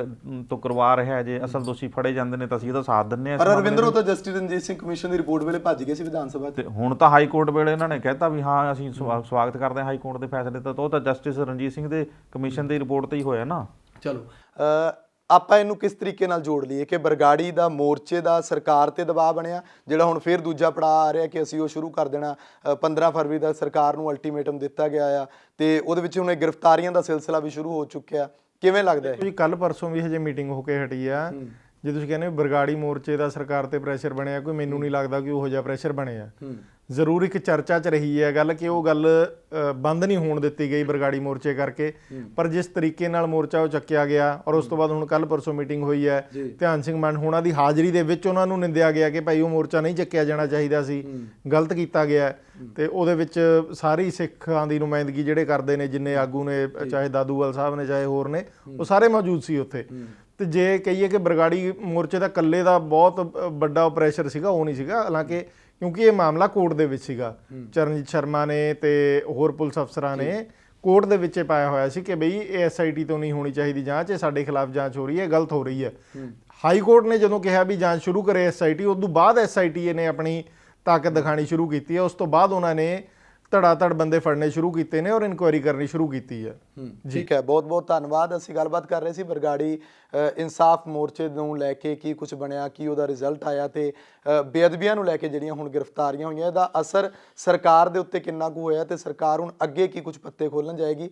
ਤੋਂ ਕਰਵਾ ਰਿਹਾ ਹੈ ਜੇ ਅਸਲ ਦੋਸ਼ੀ ਫੜੇ ਜਾਂਦੇ ਨੇ ਤਾਂ ਅਸੀਂ ਇਹਦਾ ਸਾਥ ਦਿੰਨੇ ਪਰ ਹਾਂ ਰਵਿੰਦਰ ਉਹ ਤਾਂ ਜਸਟਿਸ ਰਣਜੀਤ ਸਿੰਘ ਕਮਿਸ਼ਨ ਦੀ ਰਿਪੋਰਟ ਵੇਲੇ ਭੱਜ ਗਏ ਸੀ ਵਿਧਾਨ ਸਭਾ ਤੇ ਹੁਣ ਤਾਂ ਹਾਈ ਕੋਰਟ ਵੇਲੇ ਇਹਨਾਂ ਨੇ ਕਹਿਤਾ ਵੀ ਹਾਂ ਅਸੀਂ ਸਵਾ- ਸਵਾਗਤ ਕਰਦੇ ਹਾਂ ਹਾਈ ਕੋਰਟ ਦੇ ਫੈਸਲੇ ਦਾ ਤਾਂ ਉਹ ਤਾਂ ਜਸਟਿਸ ਰਣਜੀਤ ਸਿੰਘ ਦੇ ਕਮਿਸ਼ਨ ਦੀ ਰਿਪੋਰਟ ਤੇ ਹੀ ਹੋਇਆ ਨਾ। ਚਲੋ ਆਪਾਂ ਇਹਨੂੰ ਕਿਸ ਤਰੀਕੇ ਨਾਲ ਜੋੜ ਲਈਏ ਕਿ ਬਰਗਾੜੀ ਦਾ ਮੋਰਚੇ ਦਾ ਸਰਕਾਰ ਤੇ ਦਬਾਅ ਬਣਿਆ ਜਿਹੜਾ ਹੁਣ ਫੇਰ ਦੂਜਾ ਪੜਾਅ ਆ ਰਿਹਾ ਕਿ ਅਸੀਂ ਉਹ ਸ਼ੁਰੂ ਕਰ ਦੇਣਾ ਅ, 15 ਫਰਵਰੀ ਦਾ ਸਰਕਾਰ ਨੂੰ ਅਲਟੀਮੇਟਮ ਦਿੱਤਾ ਗਿਆ ਆ ਤੇ ਉਹਦੇ ਵਿੱਚ ਹੁਣ ਇਹ ਗ੍ਰਿਫਤਾਰੀਆਂ ਦਾ ਸਿਲਸਿਲਾ ਵੀ ਸ਼ੁਰੂ ਹੋ ਚੁੱਕਿਆ ਕਿਵੇਂ ਲੱਗਦਾ ਹੈ? ਜੀ ਕੱਲ ਪਰਸੋਂ ਵੀ ਹਜੇ ਮੀਟਿੰਗ ਹੋ ਕੇ ਹਟੀ ਆ। ਜੇ ਤੁਸੀਂ ਕਹਿੰਦੇ ਬਰਗਾੜੀ ਮੋਰਚੇ ਦਾ ਸਰਕਾਰ ਤੇ ਪ੍ਰੈਸ਼ਰ ਬਣਿਆ ਕੋਈ ਮੈਨੂੰ ਨਹੀਂ ਲੱਗਦਾ ਕਿ ਉਹੋ ਜਿਹਾ ਪ੍ਰੈਸ਼ਰ ਬਣਿਆ। ਜ਼ਰੂਰ ਇੱਕ ਚਰਚਾ 'ਚ ਰਹੀ ਹੈ ਗੱਲ ਕਿ ਉਹ ਗੱਲ ਬੰਦ ਨਹੀਂ ਹੋਣ ਦਿੱਤੀ ਗਈ ਬਰਗਾੜੀ ਮੋਰਚੇ ਕਰਕੇ। ਪਰ ਜਿਸ ਤਰੀਕੇ ਨਾਲ ਮੋਰਚਾ ਉਹ ਚੱਕਿਆ ਗਿਆ ਔਰ ਉਸ ਤੋਂ ਬਾਅਦ ਹੁਣ ਕੱਲ ਪਰਸੋਂ ਮੀਟਿੰਗ ਹੋਈ ਹੈ ਧਿਆਨ ਸਿੰਘ ਮਾਨ ਹੋਣਾ ਦੀ ਹਾਜ਼ਰੀ ਦੇ ਵਿੱਚ ਉਹਨਾਂ ਨੂੰ ਨਿੰਦਿਆ ਗਿਆ ਕਿ ਭਾਈ ਉਹ ਮੋਰਚਾ ਨਹੀਂ ਚੱਕਿਆ ਜਾਣਾ ਚਾਹੀਦਾ ਸੀ ਗਲਤ ਕੀਤਾ ਗਿਆ। ਤੇ ਉਹਦੇ ਵਿੱਚ ਸਾਰੀ ਸਿੱਖਾਂ ਦੀ ਨੁਮਾਇੰਦਗੀ ਜਿਹੜੇ ਕਰਦੇ ਨੇ ਜਿੰਨੇ ਆਗੂ ਨੇ ਚਾਹੇ ਦਾਦੂਵਾਲ ਸਾਹਿਬ ਨੇ ਚਾਹੇ ਹੋਰ ਨੇ ਉਹ ਸਾਰੇ ਮੌਜੂਦ ਸੀ ਉੱਥੇ। ਤੇ ਜੇ ਕਹੀਏ ਕਿ ਬਰਗਾੜੀ ਮੋਰਚੇ ਦਾ ਇਕੱਲੇ ਦਾ ਬਹੁਤ ਵੱਡਾ ਪ੍ਰੈਸ਼ਰ ਸੀਗਾ ਉਹ ਨਹੀਂ ਸੀਗਾ। ਹਾਲਾਂਕਿ ਕਿਉਂਕਿ ਇਹ ਮਾਮਲਾ ਕੋਰਟ ਦੇ ਵਿੱਚ ਸੀਗਾ। ਚਰਨਜੀਤ ਸ਼ਰਮਾ ਨੇ ਤੇ ਹੋਰ ਪੁਲਿਸ ਅਫਸਰਾਂ ਨੇ ਕੋਰਟ ਦੇ ਵਿੱਚ ਪਾਇਆ ਹੋਇਆ ਸੀ ਕਿ ਬਈ ਇਹ ਐਸਆਈਟੀ ਤੋਂ ਨਹੀਂ ਹੋਣੀ ਚਾਹੀਦੀ ਜਾਂਚ ਇਹ ਸਾਡੇ ਖਿਲਾਫ ਜਾਂਚ ਹੋ ਰਹੀ ਹੈ ਗਲਤ ਹੋ ਰਹੀ ਹੈ। ਹਾਈ ਕੋਰਟ ਨੇ ਜਦੋਂ ਕਿਹਾ ਵੀ ਜਾਂਚ ਸ਼ੁਰੂ ਕਰੇ ਐਸਆਈਟੀ ਉਸ ਤੋਂ ਬਾਅਦ ਐਸਆਈਟੀ ਨੇ ਆਪਣੀ ਤਾਕਤ ਦਿਖਾਣੀ ਸ਼ੁਰੂ ਕੀਤੀ ਹੈ ਉਸ ਤੋਂ ਬਾਅਦ ਉਹਨਾਂ ਨੇ ਧੜਾ ਧੜ ਬੰਦੇ ਫੜਨੇ ਸ਼ੁਰੂ ਕੀਤੇ ਨੇ ਔਰ ਇਨਕੁਆਇਰੀ ਕਰਨੀ ਸ਼ੁਰੂ ਕੀਤੀ ਹੈ। ਠੀਕ ਹੈ ਬਹੁਤ ਬਹੁਤ ਧੰਨਵਾਦ। ਅਸੀਂ ਗੱਲਬਾਤ ਕਰ ਰਹੇ ਸੀ ਬਰਗਾੜੀ ਇਨਸਾਫ ਮੋਰਚੇ ਨੂੰ ਲੈ ਕੇ ਕੀ ਕੁਝ ਬਣਿਆ ਕੀ ਉਹਦਾ ਰਿਜ਼ਲਟ ਆਇਆ ਤੇ ਬੇਅਦਬੀਆਂ ਨੂੰ ਲੈ ਕੇ ਜਿਹੜੀਆਂ ਹੁਣ ਗ੍ਰਿਫਤਾਰੀਆਂ ਹੋਈਆਂ ਇਹਦਾ ਅਸਰ ਸਰਕਾਰ ਦੇ ਉੱਤੇ ਕਿੰਨਾ ਕੁ ਹੋਇਆ ਤੇ ਸਰਕਾਰ ਹੁਣ ਅੱਗੇ ਕੀ ਕੁਝ ਪੱਤੇ ਖੋਲਣ ਜਾਏਗੀ?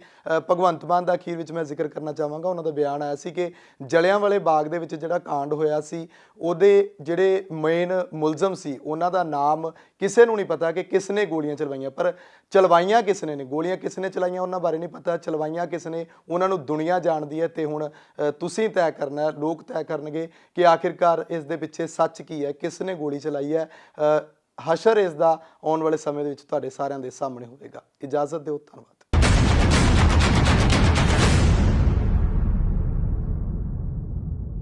ਭਗਵੰਤ ਮਾਨ ਦਾ ਅਖੀਰ ਵਿੱਚ ਮੈਂ ਜ਼ਿਕਰ ਕਰਨਾ ਚਾਹਾਂਗਾ ਉਹਨਾਂ ਦਾ ਬਿਆਨ ਆਇਆ ਸੀ ਕਿ ਜਲਿਆਂ ਵਾਲੇ ਬਾਗ ਦੇ ਵਿੱਚ ਜਿਹੜਾ ਕਾਂਡ ਹੋਇਆ ਸੀ ਉਹਦੇ ਜਿਹੜੇ ਮੇਨ ਮੁਲਜ਼ਮ ਸੀ ਉਹਨਾਂ ਦਾ ਨਾਮ ਕਿਸੇ ਨੂੰ ਨਹੀਂ ਪਤਾ ਕਿ ਕਿਸ ਨੇ ਗੋਲੀਆਂ ਚਲਵਾਈਆਂ ਪਰ ਚਲਵਾਈਆਂ ਕਿਸ ਨੇ ਨੇ? ਗੋਲੀਆਂ ਕਿਸ ਨੇ ਚਲਾਈਆਂ? ਉਹਨਾਂ ਬਾਰੇ ਨਹੀਂ ਪਤਾ। ਚਲਵਾਈਆਂ ਕਿਸ ਨੇ? ਉਹਨਾਂ ਨੂੰ ਦੁਨੀਆ ਜਾਣਦੀ ਹੈ ਤੇ ਹੁਣ ਤੁਸੀਂ ਤੈਅ ਕਰਨਾ ਲੋਕ ਤੈਅ ਕਰਨਗੇ ਕਿ ਆਖਿਰਕਾਰ ਇਸ ਦੇ ਪਿੱਛੇ ਸੱਚ ਕੀ ਹੈ? ਕਿਸ ਨੇ ਗੋਲੀ ਚਲਾਈ ਹੈ? ਹਸ਼ਰ ਇਸ ਦਾ ਆਉਣ ਵਾਲੇ ਸਮੇਂ ਦੇ ਵਿੱਚ ਤੁਹਾਡੇ ਸਾਰਿਆਂ ਦੇ ਸਾਹਮਣੇ ਹੋਵੇਗਾ। ਇਜਾਜ਼ਤ ਦਿਓ, ਧੰਨਵਾਦ।